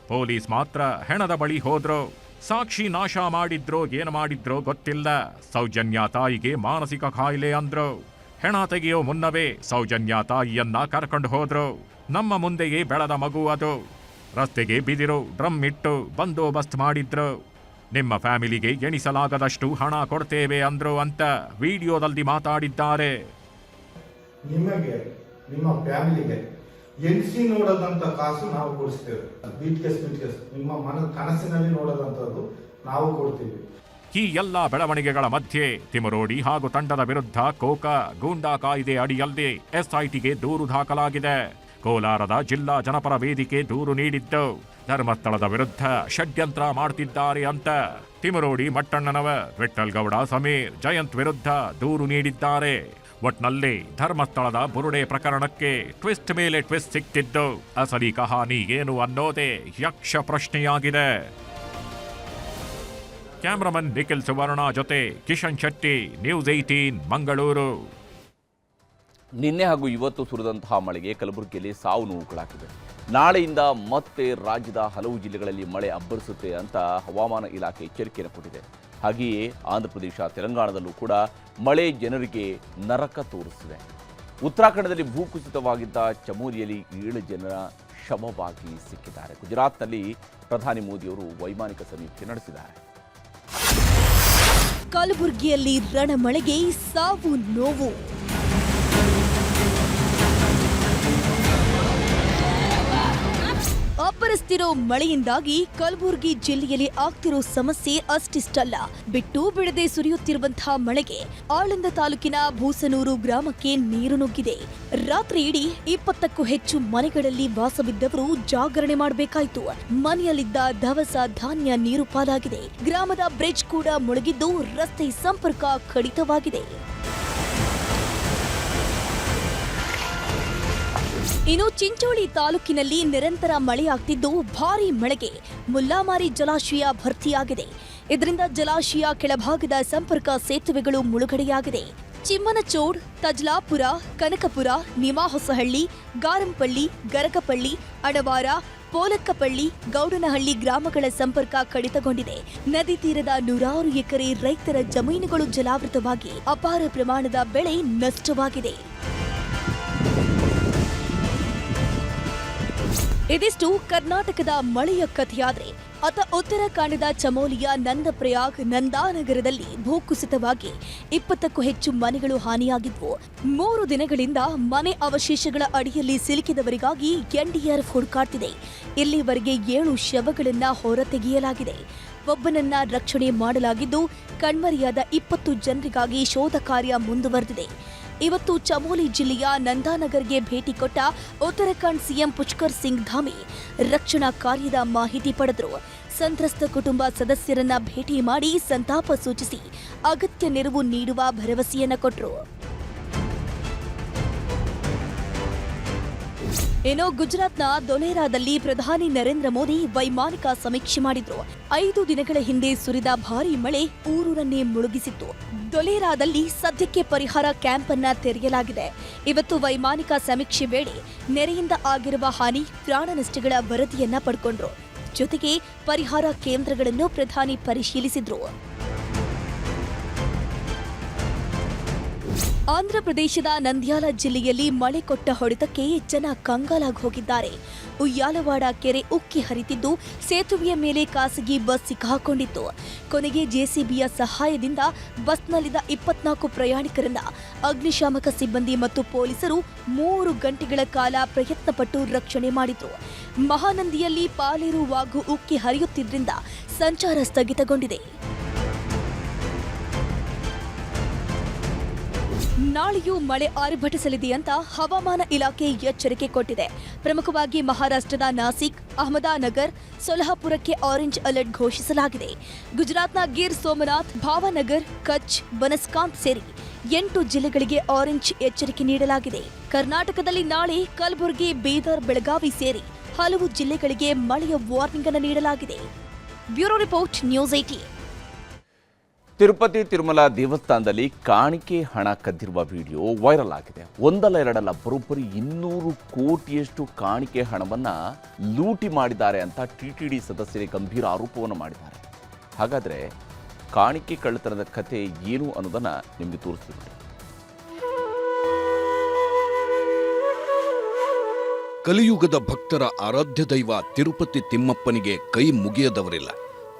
ಪೊಲೀಸ್ ಮಾತ್ರ ಹೆಣದ ಬಳಿ ಹೋದ್ರು, ಸಾಕ್ಷಿ ನಾಶ ಮಾಡಿದ್ರೋ, ಏನು ಮಾಡಿದ್ರೋ ಗೊತ್ತಿಲ್ಲ. ಸೌಜನ್ಯ ತಾಯಿಗೆ ಮಾನಸಿಕ ಕಾಯಿಲೆ ಅಂದ್ರು, ಹೆಣ ತೆಗೆಯೋ ಮುನ್ನವೇ ಸೌಜನ್ಯ ತಾಯಿಯನ್ನ ಕರ್ಕೊಂಡು ಹೋದ್ರು, ನಮ್ಮ ಮುಂದೆಯೇ ಬೆಳೆದ ಮಗು ಅದು. ರಸ್ತೆಗೆ ಬಿದಿರು, ಡ್ರಮ್ ಇಟ್ಟು ಬಂದೋಬಸ್ತ್ ಮಾಡಿದ್ರು, ನಿಮ್ಮ ಫ್ಯಾಮಿಲಿಗೆ ಎಣಿಸಲಾಗದಷ್ಟು ಹಣ ಕೊಡ್ತೇವೆ ಅಂದ್ರು ಅಂತ ವಿಡಿಯೋದಲ್ಲಿ ಮಾತಾಡಿದ್ದಾರೆ. ನಿಮಗೆ, ನಿಮ್ಮ ಫ್ಯಾಮಿಲಿಗೆ ಎನ್ಸಿ ನೋಡದಂತ ಕಾಸು ನಾವು ಕೊಡಿಸ್ತೇವೆ. ಬೀಟ್ ಕೇಸ್ ಬೀಟ್ ಕೇಸ್ ನಿಮ್ಮ ಮನ, ಕನಸಿನಲ್ಲಿ ನೋಡದಂತದ್ದು ನಾವು ಕೊಡ್ತೀವಿ. ಈ ಎಲ್ಲ ಬೆಳವಣಿಗೆಗಳ ಮಧ್ಯೆ ತಿಮರೋಡಿ ಹಾಗೂ ತಂಡದ ವಿರುದ್ಧ ಕೋಕಾ ಗೂಂಡಾ ಕಾಯ್ದೆ ಅಡಿಯಲ್ಲಿ ಎಸ್ಐಟಿಗೆ ದೂರು ದಾಖಲಾಗಿದೆ. ಕೋಲಾರದ ಜಿಲ್ಲಾ ಜನಪರ ವೇದಿಕೆ ದೂರು ನೀಡಿದ್ದು, ಧರ್ಮಸ್ಥಳದ ವಿರುದ್ಧ ಷಡ್ಯಂತ್ರ ಮಾಡ್ತಿದ್ದಾರೆ ಅಂತ ತಿಮರೋಡಿ ಮಟ್ಟಣ್ಣನವ ವಿಠಲ್ ಗೌಡ ಸಮೀರ್, ಜಯಂತ್ ವಿರುದ್ಧ ದೂರು ನೀಡಿದ್ದಾರೆ. ಒಟ್ನಲ್ಲಿ ಧರ್ಮಸ್ಥಳದ ಬುರುಡೆ ಪ್ರಕರಣಕ್ಕೆ ಟ್ವಿಸ್ಟ್ ಮೇಲೆ ಟ್ವಿಸ್ಟ್ ಸಿಕ್ತಿದ್ದು, ಅಸಲಿ ಕಹಾನಿ ಏನು ಅನ್ನೋದೇ ಯಕ್ಷ ಪ್ರಶ್ನೆಯಾಗಿದೆ. ಕ್ಯಾಮ್ರಾಮನ್ ನಿಖಿಲ್ ಸುವರ್ಣ ಜೊತೆ ಕಿಶನ್ ಶೆಟ್ಟಿ, ನ್ಯೂಸ್ ಏಯ್ಟೀನ್, ಮಂಗಳೂರು. ನಿನ್ನೆ ಹಾಗೂ ಇವತ್ತು ಸುರಿದಂತಹ ಮಳೆಗೆ ಕಲಬುರಗಿಯಲ್ಲಿ ಸಾವು ನೋವುಗಳಾಗಿದೆ ನಾಳೆಯಿಂದ ಮತ್ತೆ ರಾಜ್ಯದ ಹಲವು ಜಿಲ್ಲೆಗಳಲ್ಲಿ ಮಳೆ ಅಬ್ಬರಿಸುತ್ತೆ ಅಂತ ಹವಾಮಾನ ಇಲಾಖೆ ಎಚ್ಚರಿಕೆಯನ್ನು ಕೊಟ್ಟಿದೆ. ಹಾಗೆಯೇ ಆಂಧ್ರಪ್ರದೇಶ, ತೆಲಂಗಾಣದಲ್ಲೂ ಕೂಡ ಮಳೆ ಜನರಿಗೆ ನರಕ ತೋರಿಸಿದೆ. ಉತ್ತರಾಖಂಡದಲ್ಲಿ ಭೂಕುಸಿತವಾಗಿದ್ದ ಚಮೋಲಿಯಲ್ಲಿ ಏಳು ಜನರ ಶವವಾಗಿ ಸಿಕ್ಕಿದ್ದಾರೆ. ಗುಜರಾತ್ನಲ್ಲಿ ಪ್ರಧಾನಿ ಮೋದಿಯವರು ವೈಮಾನಿಕ ಸಮೀಕ್ಷೆ ನಡೆಸಿದ್ದಾರೆ. ಕಲಬುರಗಿಯಲ್ಲಿ ರಣಮಳೆಗೆ ಸಾವು ನೋವು. ಅಬ್ಬರಿಸ್ತಿರೋ ಮಳೆಯಿಂದಾಗಿ ಕಲಬುರಗಿ ಜಿಲ್ಲೆಯಲ್ಲಿ ಆಗ್ತಿರೋ ಸಮಸ್ಯೆ ಅಷ್ಟಿಷ್ಟಲ್ಲ. ಬಿಟ್ಟು ಬಿಡದೆ ಸುರಿಯುತ್ತಿರುವಂತಹ ಮಳೆಗೆ ಆಳಂದ ತಾಲೂಕಿನ ಭೂಸನೂರು ಗ್ರಾಮಕ್ಕೆ ನೀರು ನುಗ್ಗಿದೆ. ರಾತ್ರಿ ಇಡೀ ಇಪ್ಪತ್ತಕ್ಕೂ ಹೆಚ್ಚು ಮನೆಗಳಲ್ಲಿ ವಾಸವಿದ್ದವರು ಜಾಗರಣೆ ಮಾಡಬೇಕಾಯಿತು. ಮನೆಯಲ್ಲಿದ್ದ ದವಸ ಧಾನ್ಯ ನೀರು ಪಾಲಾಗಿದೆ. ಗ್ರಾಮದ ಬ್ರಿಡ್ಜ್ ಕೂಡ ಮುಳುಗಿದ್ದು ರಸ್ತೆ ಸಂಪರ್ಕ ಕಡಿತವಾಗಿದೆ. ಇನ್ನು ಚಿಂಚೋಳಿ ತಾಲೂಕಿನಲ್ಲಿ ನಿರಂತರ ಮಳೆಯಾಗ್ತಿದ್ದು ಭಾರೀ ಮಳೆಗೆ ಮುಲ್ಲಾಮಾರಿ ಜಲಾಶಯ ಭರ್ತಿಯಾಗಿದೆ. ಇದರಿಂದ ಜಲಾಶಯ ಕೆಳಭಾಗದ ಸಂಪರ್ಕ ಸೇತುವೆಗಳು ಮುಳುಗಡೆಯಾಗಿದೆ. ಚಿಮ್ಮನಚೋಡ್, ತಜ್ಲಾಪುರ, ಕನಕಪುರ, ನಿಮಾಹೊಸಹಳ್ಳಿ, ಗಾರಂಪಳ್ಳಿ, ಗರಕಪಳ್ಳಿ, ಅಡವಾರ, ಪೋಲಕ್ಕಪಳ್ಳಿ, ಗೌಡನಹಳ್ಳಿ ಗ್ರಾಮಗಳ ಸಂಪರ್ಕ ಕಡಿತಗೊಂಡಿದೆ. ನದಿ ತೀರದ ನೂರಾರು ಎಕರೆ ರೈತರ ಜಮೀನುಗಳು ಜಲಾವೃತವಾಗಿ ಅಪಾರ ಪ್ರಮಾಣದ ಬೆಳೆ ನಷ್ಟವಾಗಿದೆ. ಇದಿಷ್ಟು ಕರ್ನಾಟಕದ ಮಳೆಯ ಕಥೆಯಾದ್ರೆ. ಅತ ಉತ್ತರಾಖಂಡದ ಚಮೋಲಿಯ ನಂದಪ್ರಯಾಗ್ ನಂದಾನಗರದಲ್ಲಿ ಭೂಕುಸಿತವಾಗಿ ಇಪ್ಪತ್ತಕ್ಕೂ ಹೆಚ್ಚು ಮನೆಗಳು ಹಾನಿಯಾಗಿದ್ವು. ಮೂರು ದಿನಗಳಿಂದ ಮನೆ ಅವಶೇಷಗಳ ಅಡಿಯಲ್ಲಿ ಸಿಲುಕಿದವರಿಗಾಗಿ ಎನ್ಡಿಆರ್ಎಫ್ ಹುಡುಕಾಡ್ತಿದೆ. ಇಲ್ಲಿವರೆಗೆ ಏಳು ಶವಗಳನ್ನ ಹೊರತೆಗೆಯಲಾಗಿದೆ. ಒಬ್ಬನನ್ನ ರಕ್ಷಣೆ ಮಾಡಲಾಗಿದ್ದು, ಕಣ್ಮರೆಯಾದ ಇಪ್ಪತ್ತು ಜನರಿಗಾಗಿ ಶೋಧ ಕಾರ್ಯ ಮುಂದುವರೆದಿದೆ. ಇವತ್ತು ಚಮೋಲಿ ಜಿಲ್ಲೆಯ ನಂದಾನಗರ್ಗೆ ಭೇಟಿ ಕೊಟ್ಟ ಉತ್ತರಾಖಂಡ್ ಸಿಎಂ ಪುಷ್ಕರ್ ಸಿಂಗ್ ಧಾಮಿ. ರಕ್ಷಣಾ ಕಾರ್ಯದ ಮಾಹಿತಿ ಪಡೆದರು. ಸಂತ್ರಸ್ತ ಕುಟುಂಬ ಸದಸ್ಯರನ್ನ ಭೇಟಿ ಮಾಡಿ ಸಂತಾಪ ಸೂಚಿಸಿ ಅಗತ್ಯ ನೆರವು ನೀಡುವ ಭರವಸೆಯನ್ನ ಕೊಟ್ಟರು ಏನೋ ಗುಜರಾತ್ನ ದೊಲೇರಾದಲ್ಲಿ ಪ್ರಧಾನಿ ನರೇಂದ್ರ ಮೋದಿ ವೈಮಾನಿಕ ಸಮೀಕ್ಷೆ ಮಾಡಿದ್ರು. ಐದು ದಿನಗಳ ಹಿಂದೆ ಸುರಿದ ಭಾರೀ ಮಳೆ ಊರೂರನ್ನೇ ಮುಳುಗಿಸಿತ್ತು. ದೊಲೇರಾದಲ್ಲಿ ಸದ್ಯಕ್ಕೆ ಪರಿಹಾರ ಕ್ಯಾಂಪ್ ಅನ್ನ ತೆರೆಯಲಾಗಿದೆ. ಇವತ್ತು ವೈಮಾನಿಕ ಸಮೀಕ್ಷೆ ವೇಳೆ ನೆರೆಯಿಂದ ಆಗಿರುವ ಹಾನಿ ಪ್ರಾಣ ನಷ್ಟಗಳ ವರದಿಯನ್ನ ಪಡ್ಕೊಂಡ್ರು. ಜೊತೆಗೆ ಪರಿಹಾರ ಕೇಂದ್ರಗಳನ್ನು ಪ್ರಧಾನಿ ಪರಿಶೀಲಿಸಿದ್ರು. ಆಂಧ್ರಪ್ರದೇಶದ ನಂದ್ಯಾಲ ಜಿಲ್ಲೆಯಲ್ಲಿ ಮಳೆ ಕೊಟ್ಟ ಹೊಡೆತಕ್ಕೆ ಜನ ಕಂಗಾಲಾಗಿ ಹೋಗಿದ್ದಾರೆ. ಉಯ್ಯಾಲವಾಡ ಕೆರೆ ಉಕ್ಕಿ ಹರಿತಿದ್ದು ಸೇತುವೆಯ ಮೇಲೆ ಖಾಸಗಿ ಬಸ್ ಸಿಕ್ಕಾಕೊಂಡಿತ್ತು. ಕೊನೆಗೆ ಜೆಸಿಬಿಯ ಸಹಾಯದಿಂದ ಬಸ್ನಲ್ಲಿದ್ದ ಇಪ್ಪತ್ನಾಲ್ಕು ಪ್ರಯಾಣಿಕರನ್ನ ಅಗ್ನಿಶಾಮಕ ಸಿಬ್ಬಂದಿ ಮತ್ತು ಪೊಲೀಸರು ಮೂರು ಗಂಟೆಗಳ ಕಾಲ ಪ್ರಯತ್ನಪಟ್ಟು ರಕ್ಷಣೆ ಮಾಡಿದ್ರು. ಮಹಾನಂದಿಯಲ್ಲಿ ಪಾಲೇರು ವಾಗು ಉಕ್ಕಿ ಹರಿಯುತ್ತಿದ್ದರಿಂದ ಸಂಚಾರ ಸ್ಥಗಿತಗೊಂಡಿದೆ. ನಾಳೆಯೂ ಮಳೆ ಆರ್ಭಟಿಸಲಿದೆ ಅಂತ ಹವಾಮಾನ ಇಲಾಖೆ ಎಚ್ಚರಿಕೆ ಕೊಟ್ಟಿದೆ. ಪ್ರಮುಖವಾಗಿ ಮಹಾರಾಷ್ಟ್ರದ ನಾಸಿಕ್, ಅಹಮದಾನಗರ್, ಸೊಲಹಾಪುರಕ್ಕೆ ಆರೆಂಜ್ ಅಲರ್ಟ್ ಘೋಷಿಸಲಾಗಿದೆ. ಗುಜರಾತ್ನ ಗಿರ್ ಸೋಮನಾಥ್, ಭಾವನಗರ್, ಕಚ್, ಬನಸ್ಕಾಂತ್ ಸೇರಿ ಎಂಟು ಜಿಲ್ಲೆಗಳಿಗೆ ಆರೆಂಜ್ ಎಚ್ಚರಿಕೆ ನೀಡಲಾಗಿದೆ. ಕರ್ನಾಟಕದಲ್ಲಿ ನಾಳೆ ಕಲಬುರಗಿ, ಬೀದರ್, ಬೆಳಗಾವಿ ಸೇರಿ ಹಲವು ಜಿಲ್ಲೆಗಳಿಗೆ ಮಳೆಯ ವಾರ್ನಿಂಗ್ ಅನ್ನು ನೀಡಲಾಗಿದೆ. Bureau report, news eighteen Tirupati Tirumala ದೇವಸ್ಥಾನದಲ್ಲಿ ಕಾಣಿಕೆ ಹಣ ಕದ್ದಿರುವ ವಿಡಿಯೋ ವೈರಲ್ ಆಗಿದೆ. ಒಂದಲ್ಲ ಎರಡಲ್ಲ ಬರೋಬ್ಬರಿ ಇನ್ನೂರು ಕೋಟಿಯಷ್ಟು ಕಾಣಿಕೆ ಹಣವನ್ನ ಲೂಟಿ ಮಾಡಿದ್ದಾರೆ ಅಂತ ಟಿಟಿಡಿ ಸದಸ್ಯರೇ ಗಂಭೀರ ಆರೋಪವನ್ನು ಮಾಡಿದ್ದಾರೆ. ಹಾಗಾದ್ರೆ ಕಾಣಿಕೆ ಕಳ್ಳತನದ ಕತೆ ಏನು ಅನ್ನೋದನ್ನ ನಿಮಗೆ ತೋರಿಸ್ತೀನಿ. ಕಲಿಯುಗದ ಭಕ್ತರ ಆರಾಧ್ಯ ದೈವ ತಿರುಪತಿ ತಿಮ್ಮಪ್ಪನಿಗೆ ಕೈ ಮುಗಿಯದವರಿಲ್ಲ.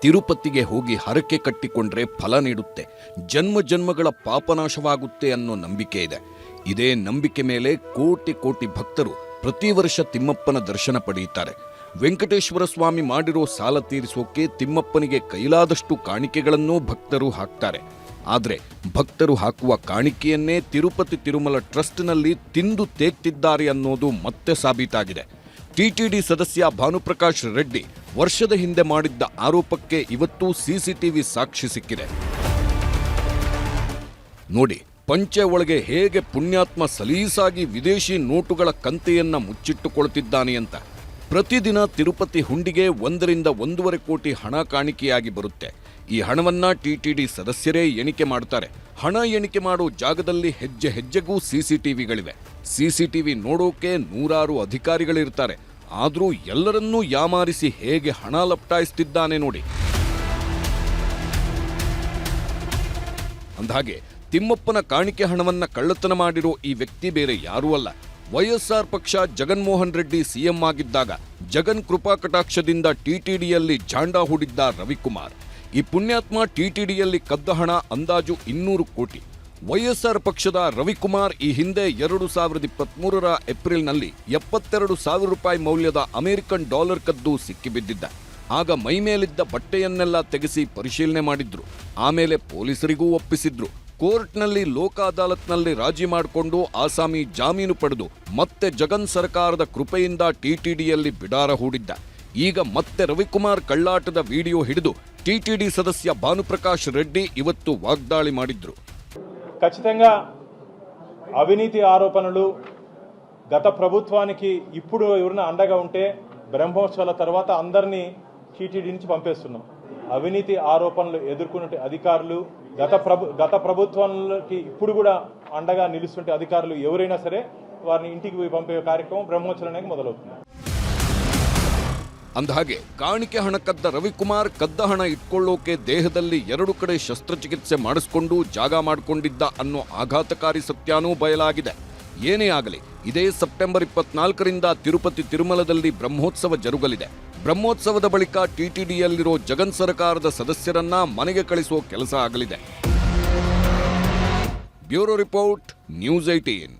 ತಿರುಪತಿಗೆ ಹೋಗಿ ಹರಕೆ ಕಟ್ಟಿಕೊಂಡ್ರೆ ಫಲ ನೀಡುತ್ತೆ. ಜನ್ಮ ಜನ್ಮಗಳ ಪಾಪನಾಶವಾಗುತ್ತೆ ಅನ್ನೋ ನಂಬಿಕೆ ಇದೆ. ಇದೇ ನಂಬಿಕೆ ಮೇಲೆ ಕೋಟಿ ಕೋಟಿ ಭಕ್ತರು ಪ್ರತಿ ವರ್ಷ ತಿಮ್ಮಪ್ಪನ ದರ್ಶನ ಪಡೆಯುತ್ತಾರೆ. ವೆಂಕಟೇಶ್ವರ ಸ್ವಾಮಿ ಮಾಡಿರೋ ಸಾಲ ತೀರಿಸೋಕೆ ತಿಮ್ಮಪ್ಪನಿಗೆ ಕೈಲಾದಷ್ಟು ಕಾಣಿಕೆಗಳನ್ನೂ ಭಕ್ತರು ಹಾಕ್ತಾರೆ. ಆದರೆ ಭಕ್ತರು ಹಾಕುವ ಕಾಣಿಕೆಯನ್ನೇ ತಿರುಪತಿ ತಿರುಮಲ ಟ್ರಸ್ಟ್ನಲ್ಲಿ ತಿಂದು ತೇಗ್ತಿದ್ದಾರೆ ಅನ್ನೋದು ಮತ್ತೆ ಸಾಬೀತಾಗಿದೆ. ಟಿಟಿಡಿ ಸದಸ್ಯ ಭಾನುಪ್ರಕಾಶ್ ರೆಡ್ಡಿ ವರ್ಷದ ಹಿಂದೆ ಮಾಡಿದ್ದ ಆರೋಪಕ್ಕೆ ಇವತ್ತು ಸಿಸಿಟಿವಿ ಸಾಕ್ಷಿ ಸಿಕ್ಕಿದೆ. ನೋಡಿ, ಪಂಚೆ ಒಳಗೆ ಹೇಗೆ ಪುಣ್ಯಾತ್ಮ ಸಲೀಸಾಗಿ ವಿದೇಶಿ ನೋಟುಗಳ ಕಂತೆಯನ್ನ ಮುಚ್ಚಿಟ್ಟುಕೊಳ್ತಿದ್ದಾನೆ ಅಂತ. ಪ್ರತಿದಿನ ತಿರುಪತಿ ಹುಂಡಿಗೆ ಒಂದರಿಂದ ಒಂದೂವರೆ ಕೋಟಿ ಹಣ ಕಾಣಿಕೆಯಾಗಿ ಬರುತ್ತೆ. ಈ ಹಣವನ್ನ ಟಿಟಿಡಿ ಸದಸ್ಯರೇ ಎಣಿಕೆ ಮಾಡ್ತಾರೆ. ಹಣ ಎಣಿಕೆ ಮಾಡೋ ಜಾಗದಲ್ಲಿ ಹೆಜ್ಜೆ ಹೆಜ್ಜೆಗೂ ಸಿಸಿಟಿವಿಗಳಿವೆ ಸಿಸಿಟಿವಿ ನೋಡೋಕೆ ನೂರಾರು ಅಧಿಕಾರಿಗಳಿರ್ತಾರೆ. ಆದರೂ ಎಲ್ಲರನ್ನೂ ಯಾಮಾರಿಸಿ ಹೇಗೆ ಹಣ ಲಪ್ಟಾಯಿಸ್ತಿದ್ದಾನೆ ನೋಡಿ. ಅಂದಹಾಗೆ, ತಿಮ್ಮಪ್ಪನ ಕಾಣಿಕೆ ಹಣವನ್ನ ಕಳ್ಳತನ ಮಾಡಿರೋ ಈ ವ್ಯಕ್ತಿ ಬೇರೆ ಯಾರೂ ಅಲ್ಲ. ವೈಎಸ್ಆರ್ ಪಕ್ಷ ಜಗನ್ಮೋಹನ್ ರೆಡ್ಡಿ ಸಿಎಂ ಆಗಿದ್ದಾಗ ಜಗನ್ ಕೃಪಾ ಕಟಾಕ್ಷದಿಂದ ಟಿಟಿಡಿಯಲ್ಲಿ ಜಾಂಡ ಹೂಡಿದ್ದ ರವಿಕುಮಾರ್. ಈ ಪುಣ್ಯಾತ್ಮ ಟಿಟಿಡಿಯಲ್ಲಿ ಕದ್ದ ಹಣ, ಅಂದಾಜು ಇನ್ನೂರು ಕೋಟಿ. ವೈಎಸ್ಆರ್ ಪಕ್ಷದ ರವಿಕುಮಾರ್ ಈ ಹಿಂದೆ ಎರಡು ಸಾವಿರದ ಇಪ್ಪತ್ಮೂರರ ಏಪ್ರಿಲ್ನಲ್ಲಿ ಎಪ್ಪತ್ತೆರಡು ಸಾವಿರ ರೂಪಾಯಿ ಮೌಲ್ಯದ ಅಮೆರಿಕನ್ ಡಾಲರ್ ಕದ್ದು ಸಿಕ್ಕಿಬಿದ್ದಿದ್ದ. ಆಗ ಮೈಮೇಲಿದ್ದ ಬಟ್ಟೆಯನ್ನೆಲ್ಲ ತೆಗೆಸಿ ಪರಿಶೀಲನೆ ಮಾಡಿದ್ರು. ಆಮೇಲೆ ಪೊಲೀಸರಿಗೂ ಒಪ್ಪಿಸಿದ್ರು. ಕೋರ್ಟ್ನಲ್ಲಿ ಲೋಕ ಅದಾಲತ್ನಲ್ಲಿ ರಾಜಿ ಮಾಡಿಕೊಂಡು ಆಸಾಮಿ ಜಾಮೀನು ಪಡೆದು ಮತ್ತೆ ಜಗನ್ ಸರ್ಕಾರದ ಕೃಪೆಯಿಂದ ಟಿಟಿಡಿಯಲ್ಲಿ ಬಿಡಾರ ಹೂಡಿದ್ದ. ಈಗ ಮತ್ತೆ ರವಿಕುಮಾರ್ ಕಳ್ಳಾಟದ ವಿಡಿಯೋ ಹಿಡಿದು ಟಿಟಿಡಿ ಸದಸ್ಯ ಭಾನುಪ್ರಕಾಶ್ ರೆಡ್ಡಿ ಇವತ್ತು ವಾಗ್ದಾಳಿ ಮಾಡಿದ್ರು ఖచ్చితంగా అవినీతి ఆరోపణలు గత ప్రభుత్వానికి ఇప్పుడు ఎవరైనా అండగా ఉంటే బ్రహ్మోత్సవాల తర్వాత అందరినీ టీటీడీ నుంచి పంపేస్తున్నాం అవినీతి ఆరోపణలు ఎదుర్కొనే అధికారులు గత ప్రభు గత ప్రభుత్వాలకి ఇప్పుడు కూడా అండగా నిలుస్తుంటే అధికారులు ఎవరైనా సరే వారిని ఇంటికి పోయి పంపే కార్యక్రమం బ్రహ్మోత్సవానికి మొదలవుతుంది ಅಂದಹಾಗೆ ಕಾಣಿಕೆ ಹಣ ಕದ್ದ ರವಿಕುಮಾರ್ ಕದ್ದ ಹಣ ಇಟ್ಕೊಳ್ಳೋಕೆ ದೇಹದಲ್ಲಿ ಎರಡು ಕಡೆ ಶಸ್ತ್ರಚಿಕಿತ್ಸೆ ಮಾಡಿಸ್ಕೊಂಡು ಜಾಗ ಮಾಡಿಕೊಂಡಿದ್ದ ಅನ್ನೋ ಆಘಾತಕಾರಿ ಸತ್ಯಾನೂ ಬಯಲಾಗಿದೆ. ಏನೇ ಆಗಲಿ, ಇದೇ ಸೆಪ್ಟೆಂಬರ್ ಇಪ್ಪತ್ನಾಲ್ಕರಿಂದ ತಿರುಪತಿ ತಿರುಮಲದಲ್ಲಿ ಬ್ರಹ್ಮೋತ್ಸವ ಜರುಗಲಿದೆ. ಬ್ರಹ್ಮೋತ್ಸವದ ಬಳಿಕ ಟಿಟಿಡಿಯಲ್ಲಿರೋ ಜಗನ್ ಸರ್ಕಾರದ ಸದಸ್ಯರನ್ನ ಮನೆಗೆ ಕಳಿಸುವ ಕೆಲಸ ಆಗಲಿದೆ. Bureau report, news eighteen